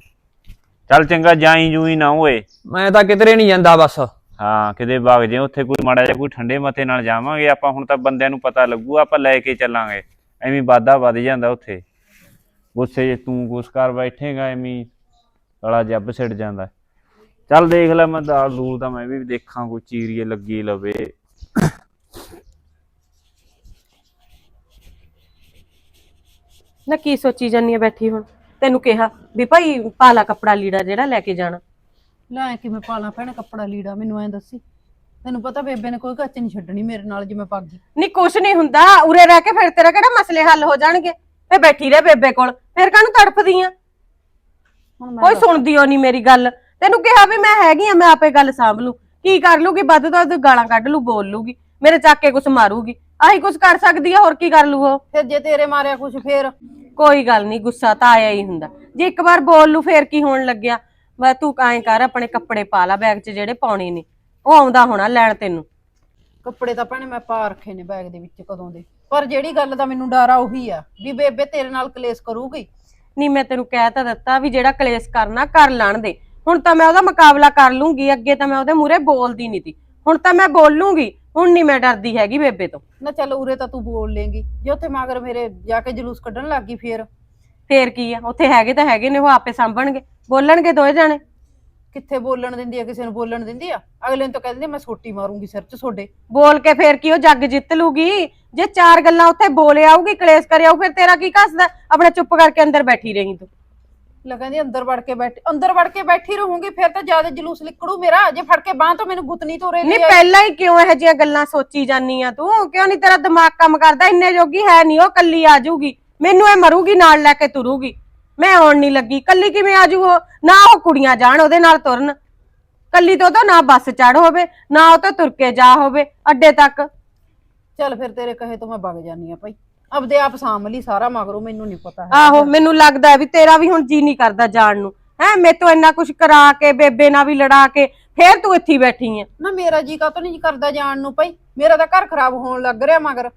ਚੱਲ ਚੰਗਾ ਜਾਈ ਜੂਈ ਨਾ ਓਏ। ਮੈਂ ਤਾਂ ਕਿਧਰੇ ਨਹੀਂ ਜਾਂਦਾ ਬਸ। ਹਾਂ ਕਿਤੇ ਵਗ ਜੇ ਉੱਥੇ ਕੋਈ ਮਾੜਾ ਜਿਹਾ ਕੋਈ ਠੰਡੇ ਮੱਥੇ ਨਾਲ ਜਾਵਾਂਗੇ ਆਪਾਂ ਹੁਣ ਤਾਂ ਬੰਦਿਆਂ ਨੂੰ ਪਤਾ ਲੱਗੂ ਆਪਾਂ ਲੈ ਕੇ ਚੱਲਾਂਗੇ। ਐਵੇਂ ਵਾਦਾ ਵੱਧ ਜਾਂਦਾ ਉੱਥੇ। ਗੁੱਸੇ ਜੇ ਤੂੰ ਕੁਛ ਕਰ ਬੈਠੇਗਾ ਐਵੇਂ ਸਾਲਾ ਜੱਬ ਛਿੜ ਜਾਂਦਾ। ਚੱਲ ਦੇਖ ਲੈ ਮੈਂ ਦਾਲ ਦੂਲ ਤਾਂ ਮੈਂ ਵੀ ਦੇਖਾਂ ਕੋਈ ਚੀਰੀਏ ਲੱਗੀ ਲਵੇ। ਨਾ ਕੀ ਸੋਚੀ ਜਾਨੀ ਆ ਬੈਠੀ ਹੁਣ? ਤੈਨੂੰ ਕਿਹਾ ਵੀ ਭਾਈ ਪਾਲਾ ਕੱਪੜਾ ਲੀੜਾ ਜਿਹੜਾ ਲੈ ਕੇ ਜਾਣਾ। ਲੈ ਕਿਵੇਂ ਪਾਲਾਂ ਭੈਣੇ ਕੱਪੜਾ ਲੀੜਾ ਮੈਨੂੰ ਐਂ ਦੱਸੀ। ਤੈਨੂੰ ਪਤਾ ਬੇਬੇ ਨੇ ਕੋਈ ਕੱਚ ਨਹੀਂ ਛੱਡਣੀ ਮੇਰੇ ਨਾਲ ਜਿਵੇਂ ਪੱਗ ਗਈ ਨਹੀਂ ਕੁਛ ਨਹੀਂ ਹੁੰਦਾ ਉਰੇ ਰਹਿ ਕੇ ਫਿਰ ਤੇਰਾ ਕਿਹੜਾ ਮਸਲੇ ਹੱਲ ਹੋ ਜਾਣਗੇ? ਫੇ ਬੈਠੀ ਰਹਿ ਬੇਬੇ ਕੋਲ ਫਿਰ ਕਾਹਨੂੰ ਤੜਫਦੀ ਆ? ਹੁਣ ਮੈਂ ਕੋਈ ਸੁਣਦੀ ਓ ਨਹੀਂ ਮੇਰੀ ਗੱਲ। ਤੈਨੂੰ ਕਿਹਾ ਵੀ ਮੈਂ ਹੈਗੀ ਆ ਮੈਂ ਆਪੇ ਗੱਲ ਸਾਂਭ ਲੂ ਕੀ ਕਰ ਲੂਗੀ ਵੱਧ ਤੋਂ ਵੱਧ ਗਾਲਾਂ ਕੱਢ ਲੂ ਬੋਲ ਲੂਗੀ ਮੇਰੇ ਚੱਕ ਕੇ ਕੁਛ ਮਾਰੂਗੀ। ਆਹੀ ਕੁਛ ਕਰ ਸਕਦੀ ਆ ਹੋਰ ਕੀ ਕਰ ਲੂ ਉਹ? ਫਿਰ ਜੇ ਤੇਰੇ ਮਾਰਿਆ ਕੁਛ ਫੇਰ? ਕੋਈ ਗੱਲ ਨਹੀਂ ਗੁੱਸਾ ਤਾਂ ਆਇਆ ਹੀ ਹੁੰਦਾ। ਜੇ ਇੱਕ ਵਾਰ ਬੋਲ ਲੂ ਫੇਰ ਕੀ ਹੋਣ ਲੱਗਿਆ? ਮੈਂ ਤੂੰ ਕਾਇ ਕਰ ਆਪਣੇ ਕੱਪੜੇ ਪਾ ਲਾ ਬੈਗ 'ਚ ਜਿਹੜੇ ਪਾਉਣੇ ਨੇ। ਉਹ ਆਉਂਦਾ ਹੋਣਾ ਲੈਣ ਤੈਨੂੰ। ਕੱਪੜੇ ਤਾਂ ਭੈਣੇ ਮੈਂ ਪਾ ਰੱਖੇ ਨੇ ਬੈਗ ਦੇ ਵਿੱਚ ਕਦੋਂ ਦੇ। ਪਰ ਜਿਹੜੀ ਗੱਲ ਦਾ ਮੈਨੂੰ ਡਰ ਆ ਉਹੀ ਆ ਵੀ ਬੇਬੇ ਤੇਰੇ ਨਾਲ ਕਲੇਸ਼ ਕਰੂਗੀ। ਨਹੀਂ ਮੈਂ ਤੈਨੂੰ ਕਹਿ ਤਾਂ ਦਿੱਤਾ ਵੀ ਜਿਹੜਾ ਕਲੇਸ਼ ਕਰਨਾ ਕਰ ਲੈਣ ਦੇ। ਹੁਣ ਤਾਂ ਮੈਂ ਉਹਦਾ ਮੁਕਾਬਲਾ ਕਰ ਲੂੰਗੀ ਅੱਗੇ ਤਾਂ ਮੈਂ ਉਹਦੇ ਮੂਹਰੇ ਬੋਲਦੀ ਨਹੀਂ ਤੀ ਹੁਣ ਤਾਂ ਮੈਂ ਬੋਲੂੰਗੀ ਹੁਣ ਨਹੀਂ ਮੈਂ ਡਰਦੀ ਹੈਗੀ ਬੇਬੇ ਤੋਂ। ਨਾ ਚੱਲ ਉਰੇ ਤਾਂ ਤੂੰ ਬੋਲ ਲੇਂਗੀ ਜੇ ਉੱਥੇ ਮਗਰ ਮੇਰੇ ਜਾ ਕੇ ਜਲੂਸ ਕੱਢਣ ਲੱਗ ਗਈ ਫੇਰ। ਫੇਰ ਕੀ ਆ ਉੱਥੇ ਹੈਗੇ ਤਾਂ ਹੈਗੇ ਨੇ ਉਹ ਆਪੇ ਸੰਭਣਗੇ। ਬੋਲਣਗੇ ਦੋਏ ਜਾਣੇ? ਕਿੱਥੇ ਬੋਲਣ ਦਿੰਦੀ ਆ ਕਿਸੇ ਨੂੰ ਬੋਲਣ ਦਿੰਦੀ ਆ? ਅਗਲੇ ਨੂੰ ਤਾਂ ਕਹਿੰਦੇ ਮੈਂ ਸੋਟੀ ਮਾਰੂੰਗੀ ਸਿਰ 'ਚ ਤੁਹਾਡੇ। ਬੋਲ ਕੇ ਫੇਰ ਕੀ ਉਹ ਜੱਗ ਜਿੱਤ ਲੂਗੀ? ਜੇ ਚਾਰ ਗੱਲਾਂ ਉੱਥੇ ਬੋਲੇ ਆਊਗੀ ਕਲੇਸ਼ ਕਰੇ ਆਊ ਫਿਰ ਤੇਰਾ ਕੀ ਕੱਸਦਾ ਆਪਣਾ ਚੁੱਪ ਕਰਕੇ ਅੰਦਰ ਬੈਠੀ ਰਹੀ ਤੂੰ। ਲੈ ਕਹਿੰਦੀ ਅੰਦਰ ਵੜ ਕੇ ਬੈਠ ਅੰਦਰ ਵੜ ਕੇ ਬੈਠੀ ਰਹੂੰਗੀ ਫਿਰ ਤਾਂ ਜ਼ਿਆਦਾ ਜਲੂਸ ਨਿਕੜੂ ਮੇਰਾ ਜੇ ਫੜ ਕੇ ਬਾਹ ਤੋਂ ਮੈਨੂੰ ਗੁੱਤਨੀ ਤੋਰੇ ਨਹੀਂ ਪਹਿਲਾਂ ਹੀ ਕਿਉਂ ਇਹੋ ਜਿਹੀਆਂ ਗੱਲਾਂ ਸੋਚੀ ਜਾਨੀ ਆ ਤੂੰ? ਕਿਉਂ ਨਹੀਂ ਤੇਰਾ ਦਿਮਾਗ ਕੰਮ ਕਰਦਾ? ਇੰਨੇ ਜੋਗੀ ਹੈ ਨਹੀਂ ਉਹ ਕੱਲੀ ਆ ਜਾਊਗੀ। ਮੈਨੂੰ ਇਹ ਮਰੂਗੀ ਨਾਲ ਲੈ ਕੇ ਤੁਰੂਗੀ। ਮੈਂ ਆਉਣ ਨਹੀਂ ਲੱਗੀ। ਕੱਲੀ ਕਿਵੇਂ ਆ ਜਾਊ ਉਹ? ਨਾ ਉਹ ਕੁੜੀਆਂ ਜਾਣ ਉਹਦੇ ਨਾਲ ਤੁਰਨ। ਕੱਲੀ ਤੋਂ ਤਾਂ ਨਾ ਬੱਸ ਚੜ ਹੋਵੇ ਨਾ ਉਹ ਤੋਂ ਤੁਰ ਕੇ ਜਾ ਹੋਵੇ ਅੱਡੇ ਤੱਕ। ਚੱਲ ਫਿਰ ਤੇਰੇ ਕਹੇ ਤੋਂ ਮੈਂ ਵਗ ਜਾਨੀ ਆ ਭਾਈ। ਆਪਦੇ ਆਪ ਸਾਂਭ ਲਈ ਸਾਰਾ ਮਗਰੋਂ ਮੈਨੂੰ ਨਹੀਂ ਪਤਾ ਹੈ ਆਹੋ ਮੈਨੂੰ ਲੱਗਦਾ ਵੀ ਤੇਰਾ ਵੀ ਹੁਣ ਜੀ ਨਹੀਂ ਕਰਦਾ ਜਾਣ ਨੂੰ। ਹੈ ਮੇਰੇ ਤੋਂ ਇੰਨਾ ਕੁਝ ਕਰਾ ਕੇ ਬੇਬੇ ਨਾਲ ਵੀ ਲੜਾ ਕੇ ਫੇਰ ਤੂੰ ਇੱਥੇ ਹੀ ਬੈਠੀ ਆ ਨਾ ਮੇਰਾ ਜੀ ਕਾ ਨਹੀਂ ਕਰਦਾ ਜਾਣ ਨੂੰ ਭਾਈ? ਮੇਰਾ ਤਾਂ ਘਰ ਖਰਾਬ ਹੋਣ ਲੱਗ ਰਿਹਾ ਮਗਰ।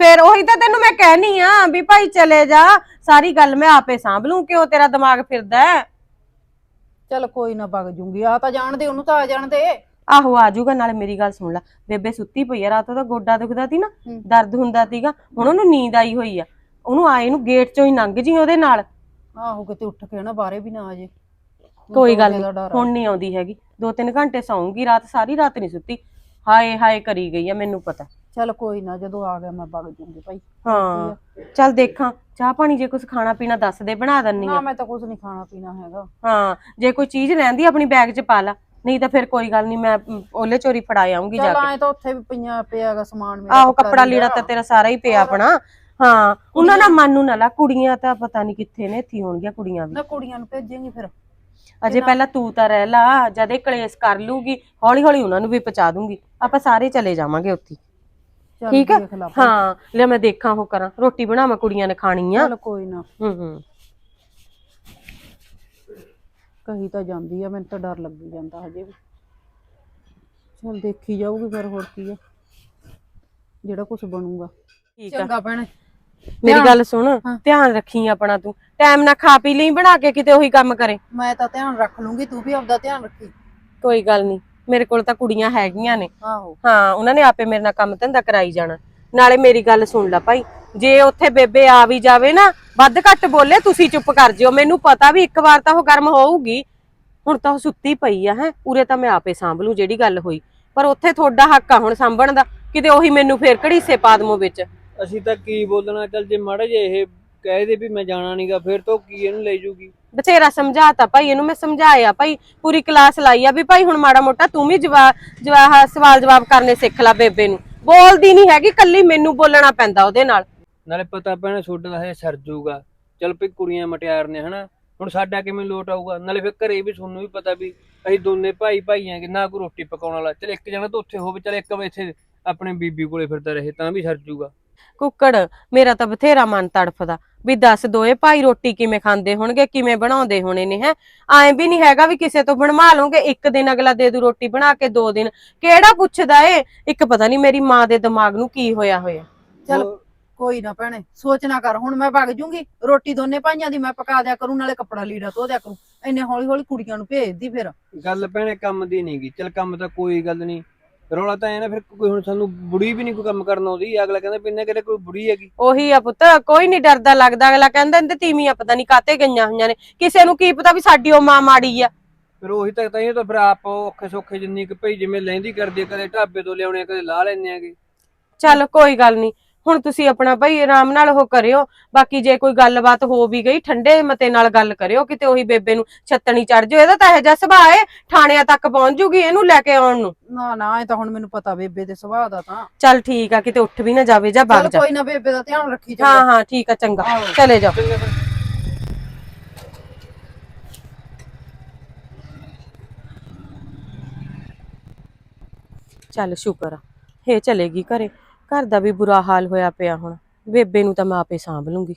ਫੇਰ ਉਹੀ ਤਾਂ ਤੈਨੂੰ ਮੈਂ ਕਹਿਣੀ ਆ ਵੀ ਭਾਈ ਚਲੇ ਜਾ ਸਾਰੀ ਗੱਲ ਮੈਂ ਆਪੇ ਸਾਂਭ ਲੂੰ ਕਿਉਂ ਤੇਰਾ ਦਿਮਾਗ ਫਿਰਦਾ ਹੈ? ਚੱਲ ਕੋਈ ਨਾ ਵਗ ਜੂੰਗੀ ਆ ਤਾਂ ਜਾਣ ਦੇ ਉਹਨੂੰ ਤਾਂ ਆ ਜਾਣ ਦੇ ਆਹੋ ਆ ਜਾਊਗਾ ਨਾਲੇ ਮੇਰੀ ਗੱਲ ਸੁਣ ਲੈ। ਬੇਬੇ ਸੁੱਤੀ ਪਈ ਆ ਰਾਤ ਉਹਦਾ ਗੋਡਾ ਦੁਖਦਾ ਸੀ ਨਾ। ਦਰਦ ਹੁੰਦਾ ਸੀਗਾ। ਹੁਣ ਉਹਨੂੰ ਨੀਂਦ ਆਈ ਹੋਈ ਆ। ਉਹਨੂੰ ਆਏ ਨੂੰ ਗੇਟ ਚੋਂ ਹੀ ਲੰਘ ਜੀ ਉਹਦੇ ਨਾਲ। ਆਹੋ ਕਿਤੇ ਉੱਠ ਕੇ ਨਾ ਬਾਹਰੇ ਵੀ ਨਾ ਆ ਜੇ। ਕੋਈ ਗੱਲ ਨਹੀਂ। ਹੁਣ ਨਹੀਂ ਆਉਂਦੀ ਹੈਗੀ। ਦੋ ਤਿੰਨ ਘੰਟੇ ਸੌਂਗੀ ਰਾਤ ਸਾਰੀ ਰਾਤ ਨਹੀਂ ਸੁੱਤੀ। ਹਾਏ ਹਾਏ ਕਰੀ ਗਈ ਆ ਮੈਨੂੰ ਪਤਾ। ਚੱਲ ਕੋਈ ਨਾ ਜਦੋਂ ਆ ਗਿਆ ਮੈਂ ਵਗ ਜੂੰਗੀ ਭਾਈ। ਹਾਂ ਚੱਲ ਦੇਖਾਂ। ਚਾਹ ਪਾਣੀ ਜੇ ਕੁਝ ਖਾਣਾ ਪੀਣਾ ਦੱਸ ਦੇ ਬਣਾ ਦਿੰਨੀ ਨਾ ਆ। ਮੈਂ ਤਾਂ ਕੁਝ ਨਹੀਂ ਖਾਣਾ ਪੀਣਾ ਹੈਗਾ। ਹਾਂ ਜੇ ਕੋਈ ਚੀਜ਼ ਰਹਿੰਦੀ ਆਪਣੀ ਬੈਗ 'ਚ ਪਾ ਲਾ। ਨਹੀਂ ਤਾਂ ਫਿਰ ਕੋਈ ਗੱਲ ਨਹੀਂ ਮੈਂ ਮ, ਓਲੇ ਚੋਰੀ ਫੜਾ ਆਉਂਗੀ ਜਾ ਚੱਲ ਕੇ। ਆਏ ਤਾਂ ਉੱਥੇ ਵੀ ਪਈਆਂ ਪਿਆਗਾ ਸਮਾਨ ਮੇਰਾ ਆਹੋ ਕੱਪੜਾ ਲੀੜਾ ਤਾਂ ਤੇਰਾ ਸਾਰਾ ਹੀ ਪਿਆ ਆਪਣਾ। ਹਾਂ ਉਹਨਾਂ ਨਾਲ ਮਨ ਨੂੰ ਨਾ ਲਾ ਕੁੜੀਆਂ ਤਾਂ ਪਤਾ ਨਹੀਂ ਕਿੱਥੇ ਨੇ ਇੱਥੇ ਹੋਣਗੀਆਂ ਕੁੜੀਆਂ ਵੀ। ਨਾ ਕੁੜੀਆਂ ਨੂੰ ਭੇਜੇਂਗੀ ਫਿਰ। ਅਜੇ ਪਹਿਲਾਂ ਤੂੰ ਤਾਂ ਰਹਿ ਲਾ ਜਦ ਇਹ ਕਲੇਸ਼ ਕਰ ਲੂਗੀ ਹੌਲੀ ਹੌਲੀ ਉਹਨਾਂ ਨੂੰ ਵੀ ਪਹੁੰਚਾ ਦੂੰਗੀ। ਆਪਾਂ ਸਾਰੇ ਚਲੇ ਜਾਵਾਂਗੇ ਉੱਥੇ ਚੱਲ ਠੀਕ ਦੇਖ ਲਾ ਭਾਈ। ਹਾਂ ਲੈ ਮੈਂ ਦੇਖਾਂ ਉਹ ਕਰਾਂ। ਰੋਟੀ ਬਣਾਵਾਂ ਕੁੜੀਆਂ ਨੇ ਖਾਣੀ ਆ ਚੱਲ ਕੋਈ ਨਾ। ਹੂੰ ਹੂੰ। ਕਹੀ ਤਾਂ ਜਾਂਦੀ ਆ ਮੈਨੂੰ ਤਾਂ ਡਰ ਲੱਗੀ ਜਾਂਦਾ ਹਜੇ ਵੀ। ਚੱਲ ਦੇਖੀ ਜਾਊਗੀ ਫਿਰ ਹੋਰ ਕੀ ਆ ਜਿਹੜਾ ਕੁਝ ਬਣੂਗਾ। ਠੀਕ ਆ। ਚੰਗਾ ਭੈਣੇ। ਮੇਰੀ ਗੱਲ ਸੁਣ ਧਿਆਨ ਰੱਖੀ ਆਪਣਾ ਤੂੰ। ਟਾਈਮ ਨਾਲ ਖਾ ਪੀ ਲਈ ਬਣਾ ਕੇ ਕਿਤੇ ਉਹੀ ਕੰਮ ਕਰੇ। ਮੈਂ ਤਾਂ ਧਿਆਨ ਰੱਖ ਲੂੰਗੀ ਤੂੰ ਵੀ ਆਪਦਾ ਧਿਆਨ ਰੱਖੀ। ਕੋਈ ਗੱਲ ਨਹੀਂ ਮੇਰੇ ਕੋਲ ਤਾਂ ਕੁੜੀਆਂ ਹੈਗੀਆਂ ਨੇ। ਆਹੋ। ਹਾਂ ਉਹਨਾਂ ਨੇ ਆਪੇ ਮੇਰੇ ਨਾਲ ਕੰਮ ਧੰਦਾ ਕਰਾਈ ਜਾਣਾ। ਨਾਲੇ ਮੇਰੀ ਗੱਲ ਸੁਣ ਲੈ ਭਾਈ ਜੇ ਉੱਥੇ ਬੇਬੇ ਆ ਵੀ ਜਾਵੇ ਨਾ ਵੱਧ ਘੱਟ ਬੋਲੇ ਤੁਸੀਂ ਚੁੱਪ ਕਰ ਜਿਓ। ਮੈਨੂੰ ਪਤਾ ਵੀ ਇੱਕ ਵਾਰ ਤਾਂ ਉਹ ਗਰਮ ਹੋਊਗੀ। ਹੁਣ ਤਾਂ ਉਹ ਸੁੱਤੀ ਪਈ ਆ ਹੈ। ਉਰੇ ਤਾਂ ਮੈਂ ਆਪੇ ਸਾਂਭ ਲੂ ਜਿਹੜੀ ਗੱਲ ਹੋਈ। ਪਰ ਉੱਥੇ ਤੁਹਾਡਾ ਹੱਕ ਆ ਹੁਣ ਸਾਂਭਣ ਦਾ। ਕਿਤੇ ਉਹੀ ਮੈਨੂੰ ਫੇਰ ਘੜੀਸੇ ਪਾ ਦਮੋ ਵਿੱਚ। ਅਸੀਂ ਤਾਂ ਕੀ ਬੋਲਣਾ ਚੱਲ ਜੇ ਮਾੜਾ ਜੇ ਇਹ ਕਹਿ ਦੇ ਵੀ ਮੈਂ ਜਾਣਾ ਨਹੀਂਗਾ ਫਿਰ ਤੋਂ ਕੀ ਇਹਨੂੰ ਲੈ ਜੂਗੀ। ਬਥੇਰਾ ਸਮਝਾਤਾ ਭਾਈ ਇਹਨੂੰ ਮੈਂ ਸਮਝਾਇਆ ਭਾਈ। ਪੂਰੀ ਕਲਾਸ ਲਾਈ ਆ ਵੀ ਭਾਈ ਹੁਣ ਮਾੜਾ ਮੋਟਾ ਤੂੰ ਵੀ ਜਵਾ ਜਵਾ ਸਵਾਲ ਜਵਾਬ ਕਰਨੇ ਸਿੱਖ ਲੈ ਬੇਬੇ ਨੂੰ। ਬੋਲਦੀ ਨਹੀਂ ਹੈਗੀ ਕੱਲੀ ਮੈਨੂੰ ਬੋਲਣਾ ਪੈਂਦਾ ਉਹਦੇ ਨਾਲ। ਨਾਲੇ ਪਤਾ ਪੈਣਾ ਛੋਟਾ ਦਾ ਹੈ ਸਰ ਜੂਗਾ। ਚੱਲ ਪਈ ਕੁੜੀਆਂ ਮਟਿਆਰ ਨੇ, ਹਨਾ? ਹੁਣ ਸਾਡਾ ਕਿਵੇਂ ਲੋਟ ਆਊਗਾ? ਨਾਲੇ ਫਿਰ ਘਰੇ ਵੀ ਤੁਹਾਨੂੰ ਵੀ ਪਤਾ ਵੀ ਅਸੀਂ ਦੋਨੇ ਭਾਈ ਭਾਈ ਆਂਗੇ ਨਾ ਕੋਈ ਰੋਟੀ ਪਕਾਉਣ ਵਾਲਾ। ਚੱਲ ਇੱਕ ਜਣਾ ਤਾਂ ਉੱਥੇ ਹੋਵੇ, ਚੱਲ ਇੱਕ ਵਾ ਇੱਥੇ ਆਪਣੇ ਬੀਬੀ ਕੋਲੇ ਫਿਰਦਾ ਰਹੇ, ਤਾਂ ਵੀ ਸਰਜੂਗਾ ਕੁੱਕੜ ਮੇਰਾ ਤਾਂ ਬਥੇਰਾ ਮਨ ਤੜਫਦਾ ਵੀ ਦੱਸ ਦੋਏ ਭਾਈ ਰੋਟੀ ਕਿਵੇਂ ਖਾਂਦੇ ਹੋਣਗੇ ਕਿਵੇਂ ਬਣਾਉਂਦੇ ਹੋਣੇ ਨੇ ਹੈ? ਐਂ ਵੀ ਨਹੀਂ ਹੈਗਾ ਵੀ ਕਿਸੇ ਤੋਂ ਬਣਵਾ ਲਓਗੇ ਇੱਕ ਦਿਨ ਅਗਲਾ ਦੇ ਦੂ ਰੋਟੀ ਬਣਾ ਕੇ ਦੋ ਦਿਨ ਕਿਹੜਾ ਪੁੱਛਦਾ ਏ? ਇੱਕ ਪਤਾ ਨਹੀਂ ਮੇਰੀ ਮਾਂ ਦੇ ਦਿਮਾਗ ਨੂੰ ਕੀ ਹੋਇਆ ਹੋਇਆ। ਚੱਲ ਕੋਈ ਨਾ ਭੈਣੇ ਸੋਚ ਨਾ ਕਰ ਹੁਣ ਮੈਂ ਵਗ ਜੂੰਗੀ ਰੋਟੀ ਦੋਨੇ ਭਾਈਆਂ ਦੀ ਮੈਂ ਪਕਾ ਦਿਆ ਕਰੂੰ ਨਾਲੇ ਕੱਪੜਾ ਲੀੜਾ ਧੋ ਦਿਆ ਕਰੂੰ ਇੰਨੇ ਹੌਲੀ ਹੌਲੀ ਕੁੜੀਆਂ ਨੂੰ ਭੇਜਦੀ ਫਿਰ। ਗੱਲ ਭੈਣੇ ਕੰਮ ਦੀ ਨਹੀਂਗੀ ਚੱਲ ਕੰਮ ਤਾਂ ਕੋਈ ਗੱਲ ਨਹੀਂ ਰੌਲਾ ਤਾਂ ਐ ਨਾ ਫਿਰ ਕੋਈ ਹੁਣ ਸਾਨੂੰ ਬੁੜੀ ਵੀ ਨਹੀਂ ਕੋਈ ਕੰਮ ਕਰਨ ਆਉਂਦੀ ਅਗਲਾ ਕਹਿੰਦਾ ਪਿੰਨੇ ਕਿਹੜੇ ਕੋਈ ਬੁੜੀ ਹੈਗੀ। ਉਹੀ ਆ ਪੁੱਤ ਕੋਈ ਨਹੀਂ ਡਰਦਾ ਲੱਗਦਾ ਅਗਲਾ ਕਹਿੰਦਾ ਇਹਦੇ ਤੀਵੀਆਂ ਪਤਾ ਨਹੀਂ ਕਾਤੇ ਗਈਆਂ ਹੋਈਆਂ ਨੇ। ਕਿਸੇ ਨੂੰ ਕੀ ਪਤਾ ਵੀ ਸਾਡੀ ਉਹ ਮਾਂ ਮਾੜੀ ਆ। ਫਿਰ ਉਹੀ ਤਾਂ ਤਾਂ ਇਹ ਤਾਂ ਫਿਰ ਆਪ ਔਖੇ ਸੌਖੇ ਜਿੰਨੀ ਕਿ ਭਈ ਜਿਵੇਂ ਲੈਂਦੀ ਕਰਦੀ ਆ, ਕਦੇ ਢਾਬੇ ਤੋਂ ਲਿਆਉਣੇ ਆ, ਕਦੇ ਲਾ ਲੈਣੇ ਆਗੇ। ਚੱਲ ਕੋਈ ਗੱਲ ਨਹੀਂ ਹੁਣ ਤੁਸੀਂ ਆਪਣਾ ਭਾਈ ਆਰਾਮ ਨਾਲ ਉਹ ਕਰਿਓ। ਬਾਕੀ ਜੇ ਕੋਈ ਗੱਲਬਾਤ ਹੋ ਵੀ ਗਈ ਠੰਡੇ ਮਤੇ ਨਾਲ ਗੱਲ ਕਰਿਓ ਕਿਤੇ ਉਹੀ ਬੇਬੇ ਨੂੰ ਛੱਤਣੀ ਚੜ ਜਾਓ। ਇਹਦਾ ਤਾਂ ਇਹ ਜਿਹਾ ਸੁਭਾਅ ਹੈ ਥਾਣਿਆਂ ਤੱਕ ਪਹੁੰਚ ਜੂਗੀ ਇਹਨੂੰ ਲੈ ਕੇ ਆਉਣ ਨੂੰ। ਨਾ ਨਾ ਇਹ ਤਾਂ ਹੁਣ ਮੈਨੂੰ ਪਤਾ ਬੇਬੇ ਦੇ ਸੁਭਾਅ ਦਾ ਤਾਂ। ਚੱਲ ਠੀਕ ਆ ਕਿਤੇ ਉੱਠ ਵੀ ਨਾ ਜਾਵੇ ਜਾਂ ਚੱਲ ਜਾ। ਕੋਈ ਨਾ ਬੇਬੇ ਦਾ ਧਿਆਨ ਰੱਖੀ ਹਾਂ ਹਾਂ ਠੀਕ ਆ ਚੰਗਾ। ਚਲੇ ਜਾਓ। ਚੱਲ ਸ਼ੁਕਰ ਆ। ਇਹ ਚਲੇਗੀ ਘਰੇ। ਘਰ ਦਾ ਵੀ ਬੁਰਾ ਹਾਲ ਹੋਇਆ ਪਿਆ ਹੁਣ। ਬੇਬੇ ਨੂੰ ਤਾਂ ਮੈਂ ਆਪੇ ਸਾਂਭ ਲੂੰਗੀ।